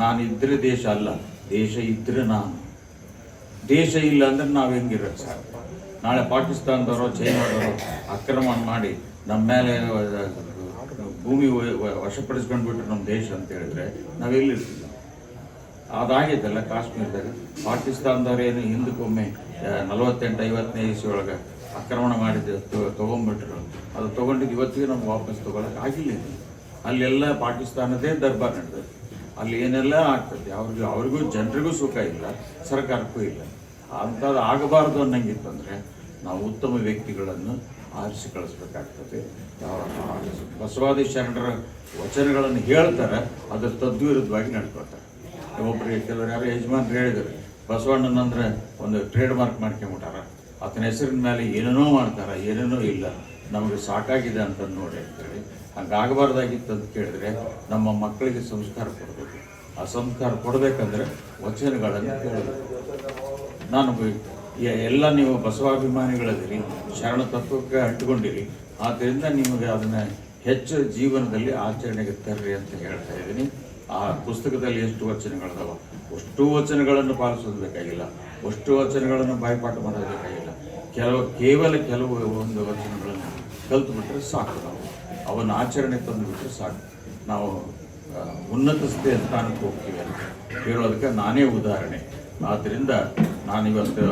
ನಾನಿದ್ದರೆ ದೇಶ ಅಲ್ಲ, ದೇಶ ಇದ್ರೆ ನಾನು. ದೇಶ ಇಲ್ಲ ಅಂದ್ರೆ ನಾವು ಹೆಂಗಿರೋದು ಸಾಕು ನಾಳೆ ಪಾಕಿಸ್ತಾನದವರು ಚೈನಾದವರು ಆಕ್ರಮಣ ಮಾಡಿ ನಮ್ಮ ಮೇಲೆ ಭೂಮಿ ವಶಪಡಿಸ್ಕೊಂಡ್ಬಿಟ್ರು ನಮ್ಮ ದೇಶ ಅಂತ ಹೇಳಿದ್ರೆ ನಾವೆಲ್ಲಿರ್ತೀವಿ ಅದಾಗಿದ್ದಲ್ಲ ಕಾಶ್ಮೀರದಾಗ. ಪಾಕಿಸ್ತಾನದವರೇನು ಹಿಂದಕ್ಕೊಮ್ಮೆ ನಲವತ್ತೆಂಟು, ಐವತ್ತನೇ ಇಸ್ವಿ ಒಳಗೆ ಆಕ್ರಮಣ ಮಾಡಿದ್ದು ತೊಗೊಂಡ್ಬಿಟ್ರು ಅದು ತಗೊಂಡಿದ್ದು ಇವತ್ತಿಗೆ ನಮ್ಗೆ ವಾಪಸ್ ತೊಗೊಳಕ್ಕೆ ಆಗಿಲ್ಲ. ಅಲ್ಲೆಲ್ಲ ಪಾಕಿಸ್ತಾನದೇ ದರ್ಬಾರ್ ನಡೆದದ್ದು ಅಲ್ಲಿ ಏನೆಲ್ಲ ಆಗ್ತದೆ, ಅವ್ರಿಗೆ, ಅವ್ರಿಗೂ ಜನರಿಗೂ ಸುಖ ಇಲ್ಲ, ಸರ್ಕಾರಕ್ಕೂ ಇಲ್ಲ. ಅಂಥದ್ದು ಆಗಬಾರ್ದು ಅನ್ನಂಗಿತ್ತಂದರೆ ನಾವು ಉತ್ತಮ ವ್ಯಕ್ತಿಗಳನ್ನು ಆರಿಸಿ ಕಳಿಸ್ಬೇಕಾಗ್ತದೆ. ಬಸವಾದಿ ಶರಣರ ವಚನಗಳನ್ನು ಹೇಳ್ತಾರೆ, ಅದರ ತದ್ವಿರುದ್ಧವಾಗಿ ನಡ್ಕೊಳ್ತಾರೆ ಒಬ್ಬರಿಗೆ ಕೆಲವರು ಯಾರು ಯಜಮಾನ್ರು ಹೇಳಿದರು, ಬಸವಣ್ಣನಂದ್ರೆ ಒಂದು ಟ್ರೇಡ್ ಮಾರ್ಕ್ ಮಾಡ್ಕೊಂಬಿಟ್ಟಾರ. ಆತನ ಹೆಸರಿನ ಮೇಲೆ ಏನೇನೋ ಮಾಡ್ತಾರ, ಏನೇನೋ ಇಲ್ಲ. ನಮಗೆ ಸಾಕಾಗಿದೆ ಅಂತ ನೋಡಿ ಅಂತೇಳಿ. ಹಂಗಾಗಬಾರ್ದಾಗಿತ್ತು ಅಂತ ಕೇಳಿದ್ರೆ ನಮ್ಮ ಮಕ್ಕಳಿಗೆ ಸಂಸ್ಕಾರ ಕೊಡಬೇಕು. ಆ ಸಂಸ್ಕಾರ ಕೊಡಬೇಕಂದ್ರೆ ವಚನಗಳನ್ನು ಕೇಳಬೇಕು. ನಾನು ಎಲ್ಲ ನೀವು ಬಸವಾಭಿಮಾನಿಗಳದಿರಿ, ಶರಣ ತತ್ವಕ್ಕೆ ಅಂಟಿಕೊಂಡಿರಿ ಆದ್ದರಿಂದ ನಿಮಗೆ ಅದನ್ನ ಹೆಚ್ಚು ಜೀವನದಲ್ಲಿ ಆಚರಣೆಗೆ ತರ್ರಿ ಅಂತ ಹೇಳ್ತಾ ಇದ್ದೀನಿ. ಆ ಪುಸ್ತಕದಲ್ಲಿ ಎಷ್ಟು ವಚನಗಳದಾವ? ಅಷ್ಟು ವಚನಗಳನ್ನು ಪಾಲಿಸೋದು ಬೇಕಾಗಿಲ್ಲ ಅಷ್ಟು ವಚನಗಳನ್ನು ಬಾಯ್ಪಾಠ ಮಾಡೋದು ಬೇಕಾಗಿಲ್ಲ ಕೆಲವು, ಕೇವಲ ಕೆಲವು ಒಂದು ವಚನಗಳನ್ನು ಕಲ್ತು ಬಿಟ್ಟರೆ ಸಾಕು ನಾವು. ಅವನ್ನು ಆಚರಣೆ ತಂದು ಬಿಟ್ರೆ ಸಾಕು. ನಾವು ಉನ್ನತ ಸ್ಥಾನಕ್ಕೆ ಹೋಗ್ತೀವಿ ಅಂತ ಹೇಳೋದಕ್ಕೆ ನಾನೇ ಉದಾಹರಣೆ. ಆದ್ದರಿಂದ ನಾನಿವತ್ತು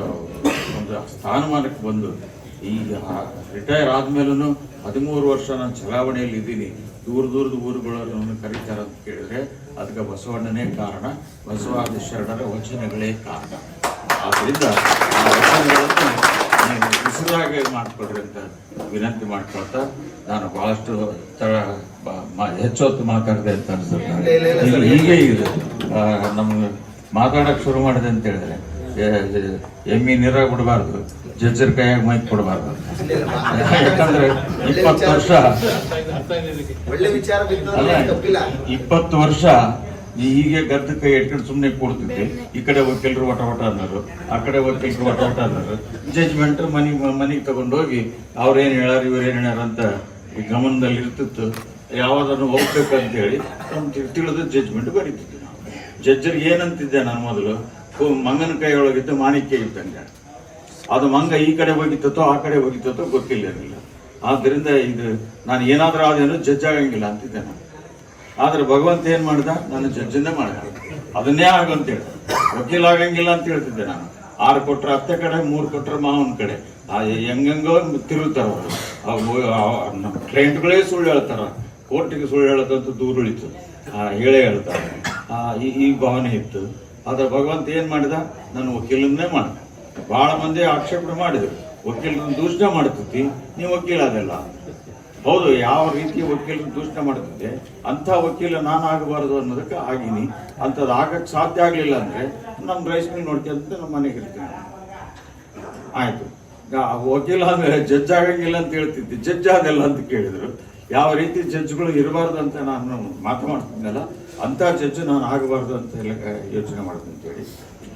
ಒಂದು ಸ್ಥಾನಮಾನಕ್ಕೆ ಬಂದು ಈಗ ರಿಟೈರ್ ಆದಮೇಲೂ ಹದಿಮೂರು ವರ್ಷ ನಾನು ಚಲಾವಣೆಯಲ್ಲಿ ಇದ್ದೀನಿ ದೂರ ದೂರದ ಊರುಗಳನ್ನು ಕರೀತಾರೆ ಅಂತ ಕೇಳಿದ್ರೆ ಅದಕ್ಕೆ ಬಸವಣ್ಣನೇ ಕಾರಣ. ಬಸವಾದಿ ಶರಣರ ವಚನಗಳೇ ಕಾರಣ. ಆದ್ದರಿಂದ ಆ ವಚನಗಳನ್ನು ನೀವು ಮಾಡ್ಕೊಳ್ರಿ ಅಂತ ವಿನಂತಿ ಮಾಡ್ಕೊಳ್ತಾ ನಾನು ಬ- ಹೆಚ್ಚು ಹೊತ್ತು ಮಾತಾಡಿದೆ ಅಂತ ಅನ್ಸುತ್ತೆ. ಹೀಗೆ ಇದೆ. ಆ, ಮಾತಾಡಕ್ ಶುರು ಮಾಡಿದೆ ಅಂತ ಹೇಳಿದ್ರೆ ಎಮ್ಮಿ ನೀರಾಗ ಬಿಡಬಾರ್ದು ಜಜ್ಜರ್ ಕೈಯಾಗ ಮೈಕ್ ಕೊಡಬಾರ್ದು. ಯಾಕಂದ್ರೆ ಇಪ್ಪತ್ತು ವರ್ಷ ಇಪ್ಪತ್ತು ವರ್ಷ ಹೀಗೆ ಗದ್ದ ಕೈ ಇಟ್ಕೊಂಡು ಸುಮ್ಮನೆ ಕೂಡ್ತಿದ್ದೆ. ಈ ಕಡೆ ವಕೀಲರು ವಟ ವಟ ಅನ್ನೋರು ಆ ಕಡೆ ವಕೀಲರು ವಟ ವಟ ಅನ್ನೋರು ಜಜ್ಮೆಂಟ್ ಮನಿ ಮನೆಗೆ ತಗೊಂಡೋಗಿ ಅವ್ರೇನ್ ಹೇಳ್ಯಾರ ಇವ್ರೇನ್ ಹೇಳಾರ ಅಂತ ಈ ಗಮನದಲ್ಲಿ ಇರ್ತಿತ್ತು ಯಾವ್ದನ್ನು ಹೋಗ್ಬೇಕಂತ ಹೇಳಿ ತಿಳಿದು ಜಜ್ಮೆಂಟ್ ಬರೀತಿದ್ದೆ ನಾವು ಜಡ್ಜರಿಗೆ ಏನಂತಿದ್ದೆ ನಾನು ಮೊದಲು? ಮಂಗನ ಕೈಯೊಳಗಿದ್ದು ಮಾಣಿಕ್ಯ ಇದ್ದಂಗೆ. ಅದು ಮಂಗ ಈ ಕಡೆ ಹೋಗಿತ್ತೋ ಆ ಕಡೆ ಹೋಗಿತ್ತೋ ಗೊತ್ತಿಲ್ಲ ಇರಲಿಲ್ಲ ಆದ್ದರಿಂದ ಇದು, ನಾನು ಏನಾದರೂ ಆದೇನೋ ಜಡ್ಜ್ ಆಗಂಗಿಲ್ಲ ಅಂತಿದ್ದೆ ನಾನು. ಆದ್ರೆ ಭಗವಂತ ಏನ್ ಮಾಡ್ದ? ನಾನು ಜಡ್ಜನ್ನೇ ಮಾಡಿದ. ಅದನ್ನೇ ಆಗಂತ ಹೇಳ್ದೆ ವಕೀಲ ಆಗಂಗಿಲ್ಲ ಅಂತ ಹೇಳ್ತಿದ್ದೆ ನಾನು. ಆರು ಕೊಟ್ರೆ ಅತ್ತೆ ಕಡೆ, ಮೂರು ಕೊಟ್ರೆ ಮಾವನ ಕಡೆ. ಆ, ಹೆಂಗಂಗೋ ತಿರುತ್ತಾರ ಅವರು. ಕ್ಲೈಂಟ್ಗಳೇ ಸುಳ್ಳು ಹೇಳ್ತಾರ. ಕೋರ್ಟಿಗೆ ಸುಳ್ಳು ಹೇಳೋದಂತ ದೂರ ಉಳಿತು. ಆ, ಹೇಳೇ ಹೇಳ್ತಾರೆ. ಈ ಈ ಭಾವನೆ ಇತ್ತು. ಆದ್ರೆ ಭಗವಂತ ಏನು ಮಾಡಿದ? ನಾನು ವಕೀಲನ್ನೇ ಮಾಡಿದ. ಬಹಳ ಮಂದಿ ಆಕ್ಷೇಪಣೆ ಮಾಡಿದ್ರು. ವಕೀಲರನ್ನು ದೂಷಣೆ ಮಾಡ್ತೈತಿ ನೀವು ವಕೀಲ ಅದಲ್ಲ. ಹೌದು, ಯಾವ ರೀತಿ ವಕೀಲರು ದೂಷಣೆ ಮಾಡ್ತಿದ್ದೆ ಅಂಥ ವಕೀಲ ನಾನು ಆಗಬಾರದು ಅನ್ನೋದಕ್ಕೆ ಆಗಿನಿ. ಅಂಥದ್ದು ಆಗಕ್ಕೆ ಸಾಧ್ಯ ಆಗಲಿಲ್ಲ ಅಂದ್ರೆ ನಮ್ಮ ರೈಸ್ ಮಿಲ್ ನೋಡ್ಕೊಂತ ನಮ್ಮ ಮನೆಗೆ ಇರ್ತೀನಿ ಆಯ್ತು. ವಕೀಲ ಅಂದ್ರೆ ಜಡ್ಜ್ ಆಗಂಗಿಲ್ಲ ಅಂತ ಹೇಳ್ತಿದ್ದೆ. ಜಡ್ಜ್ ಆದಲ್ಲ ಅಂತ ಕೇಳಿದ್ರು. ಯಾವ ರೀತಿ ಜಡ್ಜ್ಗಳು ಇರಬಾರ್ದು ಅಂತ ನಾನು ಮಾತು ಮಾತನಾಡ್ತಿದ್ನಲ್ಲ ಅಂಥ ಜಡ್ಜ್ ನಾನು ಆಗಬಾರ್ದು ಅಂತ ಎಲ್ಲ ಯೋಚನೆ ಮಾಡ್ತೀನಿ ಅಂತೇಳಿ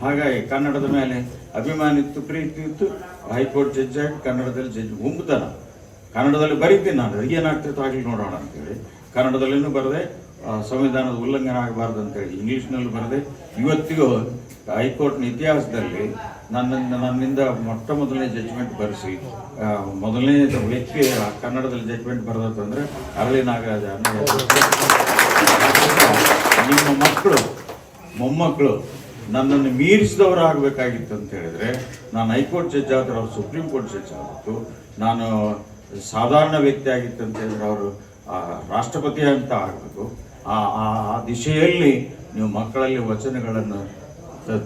ಹಾಗಾಗಿ ಕನ್ನಡದ ಮೇಲೆ ಅಭಿಮಾನ ಇತ್ತು, ಪ್ರೀತಿ ಇತ್ತು, ಹೈಕೋರ್ಟ್ ಜಡ್ಜ್ ಆಗಿ ಕನ್ನಡದಲ್ಲಿ ಜಡ್ಜ್ ಗುಂಬುತನ ಕನ್ನಡದಲ್ಲಿ ಬರೀತೀನಿ ನಾನು ಏನಾಗ್ತಿತ್ತು ಆಗಲಿ ನೋಡೋಣ ಅಂತೇಳಿ ಕನ್ನಡದಲ್ಲಿನೂ ಬರದೆ ಸಂವಿಧಾನದ ಉಲ್ಲಂಘನೆ ಆಗಬಾರ್ದು ಅಂತೇಳಿ ಇಂಗ್ಲೀಷ್ನಲ್ಲಿ ಬರದೆ, ಇವತ್ತಿಗೂ ಹೈಕೋರ್ಟ್ನ ಇತಿಹಾಸದಲ್ಲಿ ನನ್ನಿಂದ ನನ್ನಿಂದ ಮೊಟ್ಟ ಮೊದಲನೇ ಜಡ್ಜ್ಮೆಂಟ್ ಬರೆಸಿ. ಮೊದಲನೇ ವ್ಯಕ್ತಿ ಕನ್ನಡದಲ್ಲಿ ಜಡ್ಜ್ಮೆಂಟ್ ಬರೋದಂದ್ರೆ ಅರಳಿ ನಾಗರಾಜ ನಿಮ್ಮ ಮಕ್ಕಳು, ಮೊಮ್ಮಕ್ಕಳು ನನ್ನನ್ನು ಮೀರಿಸಿದವರು ಆಗಬೇಕಾಗಿತ್ತು ಅಂತ ಹೇಳಿದ್ರೆ, ನಾನು ಹೈಕೋರ್ಟ್ ಜಡ್ಜ್ ಆದ್ರೆ ಅವ್ರು ಸುಪ್ರೀಂ ಕೋರ್ಟ್ ಜಡ್ಜ್ ಆಗಿತ್ತು. ನಾನು ಸಾಧಾರಣ ವ್ಯಕ್ತಿ ಆಗಿತ್ತು ಅಂತ ಹೇಳಿದ್ರೆ ಅವರು ರಾಷ್ಟ್ರಪತಿ ಅಂತ ಆಗಬೇಕು. ಆ, ಆ- ದಿಶೆಯಲ್ಲಿ ನೀವು ಮಕ್ಕಳಲ್ಲಿ ವಚನಗಳನ್ನು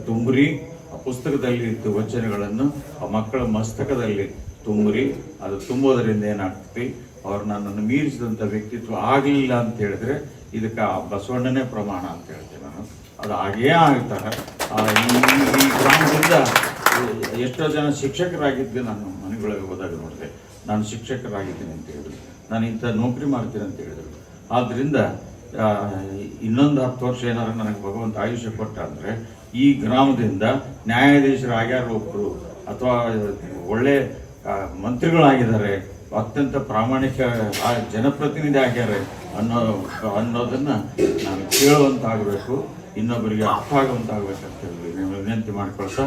ತುಂಬ್ರಿ. ಪುಸ್ತಕದಲ್ಲಿ ಇದ್ದ ವಚನಗಳನ್ನು ಆ ಮಕ್ಕಳ ಮಸ್ತಕದಲ್ಲಿ ತುಂಬಿರಿ, ಅದು ತುಂಬೋದರಿಂದ ಏನಾಗ್ತದೆ? ಅವ್ರು ನನ್ನನ್ನು ಮೀರಿಸಿದಂಥ ವ್ಯಕ್ತಿತ್ವ ಆಗಲಿಲ್ಲ ಅಂತ ಹೇಳಿದ್ರೆ ಇದಕ್ಕೆ ಆ ಬಸವಣ್ಣನೇ ಪ್ರಮಾಣ ಅಂತ ಹೇಳ್ತೀನಿ ನಾನು. ಅದು ಹಾಗೇ ಆಗ್ತಾರೆ ಈ ಗ್ರಾಮದಿಂದ ಎಷ್ಟೋ ಜನ ಶಿಕ್ಷಕರಾಗಿದ್ದು ನಾನು ಮನೆಗಳಿಗೆ ಹೋದಾಗ ನೋಡಿದೆ. ನಾನು ಶಿಕ್ಷಕರಾಗಿದ್ದೀನಿ ಅಂತ ಹೇಳಿದ್ರು. ನಾನು ಇಂಥ ನೌಕರಿ ಮಾಡ್ತೀನಿ ಅಂತ ಹೇಳಿದರು. ಆದ್ದರಿಂದ ಇನ್ನೊಂದು ಹತ್ತು ವರ್ಷ ಏನಾದ್ರು ನನಗೆ ಭಗವಂತ ಆಯುಷ್ಯ ಕೊಟ್ಟ ಅಂದ್ರೆ ಈ ಗ್ರಾಮದಿಂದ ನ್ಯಾಯಾಧೀಶರಾಗ್ಯಾರ ಒಬ್ಬರು ಅಥವಾ ಒಳ್ಳೆ ಮಂತ್ರಿಗಳಾಗಿದ್ದಾರೆ, ಅತ್ಯಂತ ಪ್ರಾಮಾಣಿಕ ಜನಪ್ರತಿನಿಧಿ ಆಗ್ಯಾರೆ ಅನ್ನೋ, ಅನ್ನೋದನ್ನು ನಾನು ಕೇಳುವಂತಾಗಬೇಕು, ಇನ್ನೊಬ್ಬರಿಗೆ ಅರ್ಥ ಆಗುವಂತಾಗಬೇಕಂತ ಹೇಳಿ ನೀವು ವಿನಂತಿ ಮಾಡ್ಕೊಳ್ತಾ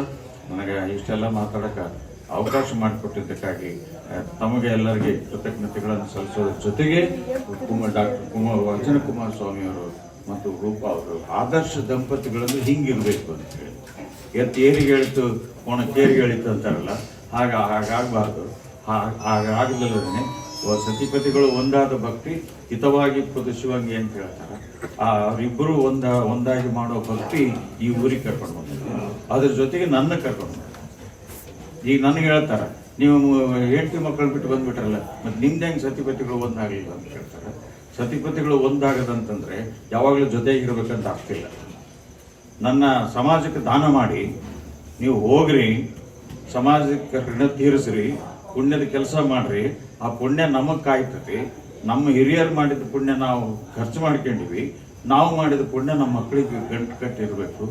ನನಗೆ ಇಷ್ಟೆಲ್ಲ ಮಾತಾಡೋಕೆ ಅವಕಾಶ ಮಾಡಿಕೊಟ್ಟಿದ್ದಕ್ಕಾಗಿ ತಮಗೆ ಎಲ್ಲರಿಗೆ ಕೃತಜ್ಞತೆಗಳನ್ನು ಸಲ್ಲಿಸೋದ್ರ ಜೊತೆಗೆ ಕುಮಾರ್ ಡಾಕ್ಟರ್ ಕುಮಾರ್ ಅರ್ಜುನ ಕುಮಾರ ಸ್ವಾಮಿ ಅವರು ಮತ್ತು ರೂಪ ಅವರು ಆದರ್ಶ ದಂಪತಿಗಳನ್ನು ಹಿಂಗಿರಬೇಕು ಅಂತ ಹೇಳಿ. ಎತ್ತು ಏರಿಗೆ ಹೇಳಿತು ಕೋಣ ಕೇರಿಗೆ ಹೇಳಿತು ಅಂತಾರಲ್ಲ, ಹಾಗ ಹಾಗಾಗಬಾರ್ದು. ಹಾಗಾಗದಲ್ಲದೇ ಸತಿಪತಿಗಳು ಒಂದಾದ ಭಕ್ತಿ, ಹಿತವಾಗಿ ಪ್ರದರ್ಶಿವಂಗೆ ಅಂತ ಹೇಳ್ತಾರೆ. ಆ, ಅವರಿಬ್ಬರು ಒಂದ, ಒಂದಾಗಿ ಮಾಡೋ ಭಕ್ತಿ ಈ ಊರಿಗೆ ಕರ್ಕೊಂಡು ಬಂದಿದೆ. ಅದ್ರ ಜೊತೆಗೆ ನನ್ನ ಕರ್ಕೊಂಡು ಬಂದ ಈಗ ನನಗೆ ಹೇಳ್ತಾರೆ, ನೀವು ಹೆಂಡತಿ ಮಕ್ಕಳು ಬಿಟ್ಟು ಬಂದ್ಬಿಟ್ರಲ್ಲ, ಮತ್ತೆ ನಿಮ್ದು ಹೆಂಗೆ ಸತಿಪತಿಗಳು ಒಂದಾಗಲಿಲ್ಲ ಅಂತ ಹೇಳ್ತಾರೆ. ಸತಿಪತಿಗಳು ಒಂದಾಗದಂತಂದ್ರೆ ಯಾವಾಗಲೂ ಜೊತೆಗಿರ್ಬೇಕಂತ ಆಗ್ತಿಲ್ಲ. ನನ್ನ ಸಮಾಜಕ್ಕೆ ದಾನ ಮಾಡಿ, ನೀವು ಹೋಗ್ರಿ, ಸಮಾಜಕ್ಕೆ ಋಣ ತೀರಿಸ್ರಿ, ಪುಣ್ಯದ ಕೆಲಸ ಮಾಡ್ರಿ, ಆ ಪುಣ್ಯ ನಮಗೆ ಕಾಯ್ತತಿ ನಮ್ಮ ಹಿರಿಯರು ಮಾಡಿದ ಪುಣ್ಯ ನಾವು ಖರ್ಚು ಮಾಡ್ಕೊಂಡಿವಿ. ನಾವು ಮಾಡಿದ ಪುಣ್ಯ ನಮ್ಮ ಮಕ್ಕಳಿಗೆ ಗಂಟು ಕಟ್ಟಿರಬೇಕು.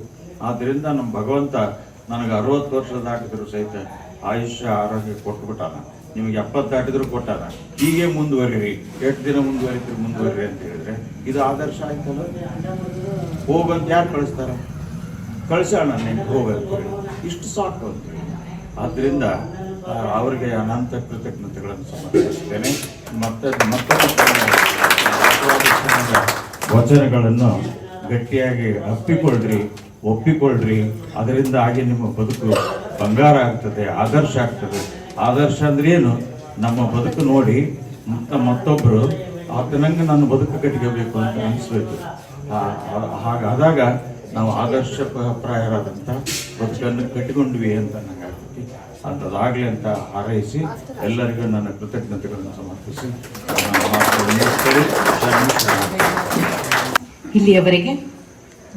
ಆದ್ದರಿಂದ ನಮ್ಮ ಭಗವಂತ ನನಗೆ ಅರವತ್ತು ವರ್ಷ ದಾಟಿದ್ರು ಸಹಿತ ಆಯುಷ್ಯ, ಆರೋಗ್ಯ ಕೊಟ್ಬಿಟ್ಟಾನ. ನಿಮಗೆ ಎಪ್ಪತ್ತು ದಾಟಿದ್ರು ಕೊಟ್ಟಾರ. ಹೀಗೆ ಮುಂದುವರಿರಿ. ಎಷ್ಟು ದಿನ ಮುಂದುವರಿತೀರಿ ಮುಂದುವರಿ ಅಂತ ಹೇಳಿದ್ರೆ, ಇದು ಆದರ್ಶ ಆಯ್ತಲ್ಲ? ಹೋಗಂತ ಯಾರು ಕಳಿಸ್ತಾರ? ಕಳಿಸೋಣ ಹೋಗಂತ ಇಷ್ಟು ಸಾಕು ಅಂತೇಳಿ ಆದ್ರಿಂದ ಅವ್ರಿಗೆ ಅನಂತ ಕೃತಜ್ಞತೆಗಳನ್ನು ಸಮರ್ಪಿಸ್ತೇನೆ ಮತ್ತೆ ಮತ್ತೊಂದು ವಚನಗಳನ್ನು ಗಟ್ಟಿಯಾಗಿ ಅಪ್ಪಿಕೊಳ್ಳ್ರಿ, ಒಪ್ಪಿಕೊಳ್ಳ್ರಿ. ಅದರಿಂದ ಆಗಿ ನಿಮ್ಮ ಬದುಕು ಬಂಗಾರ ಆಗ್ತದೆ, ಆದರ್ಶ ಆಗ್ತದೆ. ಆದರ್ಶ ಅಂದ್ರೆ ನಮ್ಮ ಬದುಕು ನೋಡಿ ಮತ್ತ ಮತ್ತೊಬ್ಬರು ಆತನಂಗೆ ನನ್ನ ಬದುಕು ಕಟ್ಕೋಬೇಕು ಅಂತ ಅನಿಸ್ಬೇಕು. ಹಾಗಾದಾಗ ನಾವು ಆದರ್ಶ ಪ್ರಾಯರಾದಂಥ ಬದುಕನ್ನು ಕಟ್ಟಿಕೊಂಡ್ವಿ ಅಂತ ನನಗೆ ಆಗ್ತೈತಿ ಅಂಥದ್ದಾಗಲಿ ಅಂತ ಹಾರೈಸಿ, ಎಲ್ಲರಿಗೂ ನನ್ನ ಕೃತಜ್ಞತೆಗಳನ್ನು ಸಮರ್ಪಿಸಿ. ಇಲ್ಲಿಯವರೆಗೆ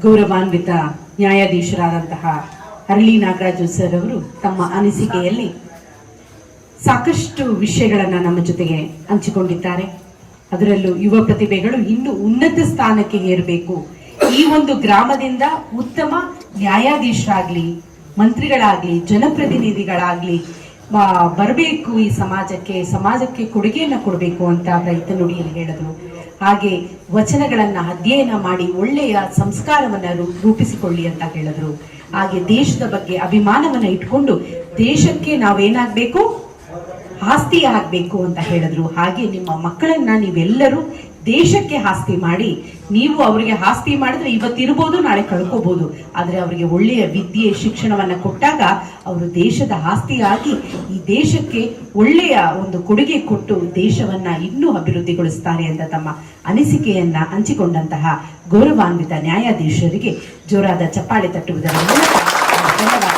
ಗೌರವಾನ್ವಿತ ನ್ಯಾಯಾಧೀಶರಾದಂತಹ ಅರಳಿ ನಾಗರಾಜು ಸರ್ ಅವರು ತಮ್ಮ ಅನಿಸಿಕೆಯಲ್ಲಿ ಸಾಕಷ್ಟು ವಿಷಯಗಳನ್ನ ನಮ್ಮ ಜೊತೆಗೆ ಹಂಚಿಕೊಂಡಿದ್ದಾರೆ. ಅದರಲ್ಲೂ ಯುವ ಪ್ರತಿಭೆಗಳು ಇನ್ನೂ ಉನ್ನತ ಸ್ಥಾನಕ್ಕೆ ಏರಬೇಕು. ಈ ಒಂದು ಗ್ರಾಮದಿಂದ ಉತ್ತಮ ನ್ಯಾಯಾಧೀಶರಾಗ್ಲಿ, ಮಂತ್ರಿಗಳಾಗ್ಲಿ, ಜನಪ್ರತಿನಿಧಿಗಳಾಗ್ಲಿ ಬರಬೇಕು ಈ ಸಮಾಜಕ್ಕೆ ಸಮಾಜಕ್ಕೆ ಕೊಡುಗೆಯನ್ನ ಕೊಡಬೇಕು ಅಂತ ರೈತ ನುಡಿಯಲ್ಲಿ ಹೇಳಿದ್ರು. ಹಾಗೆ ವಚನಗಳನ್ನ ಅಧ್ಯಯನ ಮಾಡಿ ಒಳ್ಳೆಯ ಸಂಸ್ಕಾರವನ್ನ ರೂಪಿಸಿಕೊಳ್ಳಿ ಅಂತ ಹೇಳಿದ್ರು. ಹಾಗೆ ದೇಶದ ಬಗ್ಗೆ ಅಭಿಮಾನವನ್ನ ಇಟ್ಕೊಂಡು ದೇಶಕ್ಕೆ ನಾವೇನಾಗ್ಬೇಕು? ಆಸ್ತಿ ಆಗ್ಬೇಕು ಅಂತ ಹೇಳಿದ್ರು. ಹಾಗೆ ನಿಮ್ಮ ಮಕ್ಕಳನ್ನ ನೀವೆಲ್ಲರೂ ದೇಶಕ್ಕೆ ಆಸ್ತಿ ಮಾಡಿ, ನೀವು ಅವರಿಗೆ ಆಸ್ತಿ ಮಾಡಿದ್ರೆ ಇವತ್ತಿರ್ಬೋದು, ನಾಳೆ ಕಳ್ಕೋಬಹುದು ಆದ್ರೆ ಅವರಿಗೆ ಒಳ್ಳೆಯ ವಿದ್ಯೆ, ಶಿಕ್ಷಣವನ್ನ ಕೊಟ್ಟಾಗ ಅವರು ದೇಶದ ಆಸ್ತಿಯಾಗಿ ಈ ದೇಶಕ್ಕೆ ಒಳ್ಳೆಯ ಒಂದು ಕೊಡುಗೆ ಕೊಟ್ಟು ದೇಶವನ್ನ ಇನ್ನೂ ಅಭಿವೃದ್ಧಿಗೊಳಿಸ್ತಾರೆ ಅಂತ ತಮ್ಮ ಅನಿಸಿಕೆಯನ್ನ ಹಂಚಿಕೊಂಡಂತಹ ಗೌರವಾನ್ವಿತ ನ್ಯಾಯಾಧೀಶರಿಗೆ ಜೋರಾದ ಚಪ್ಪಾಳೆ ತಟ್ಟುವುದರ ಮೂಲಕ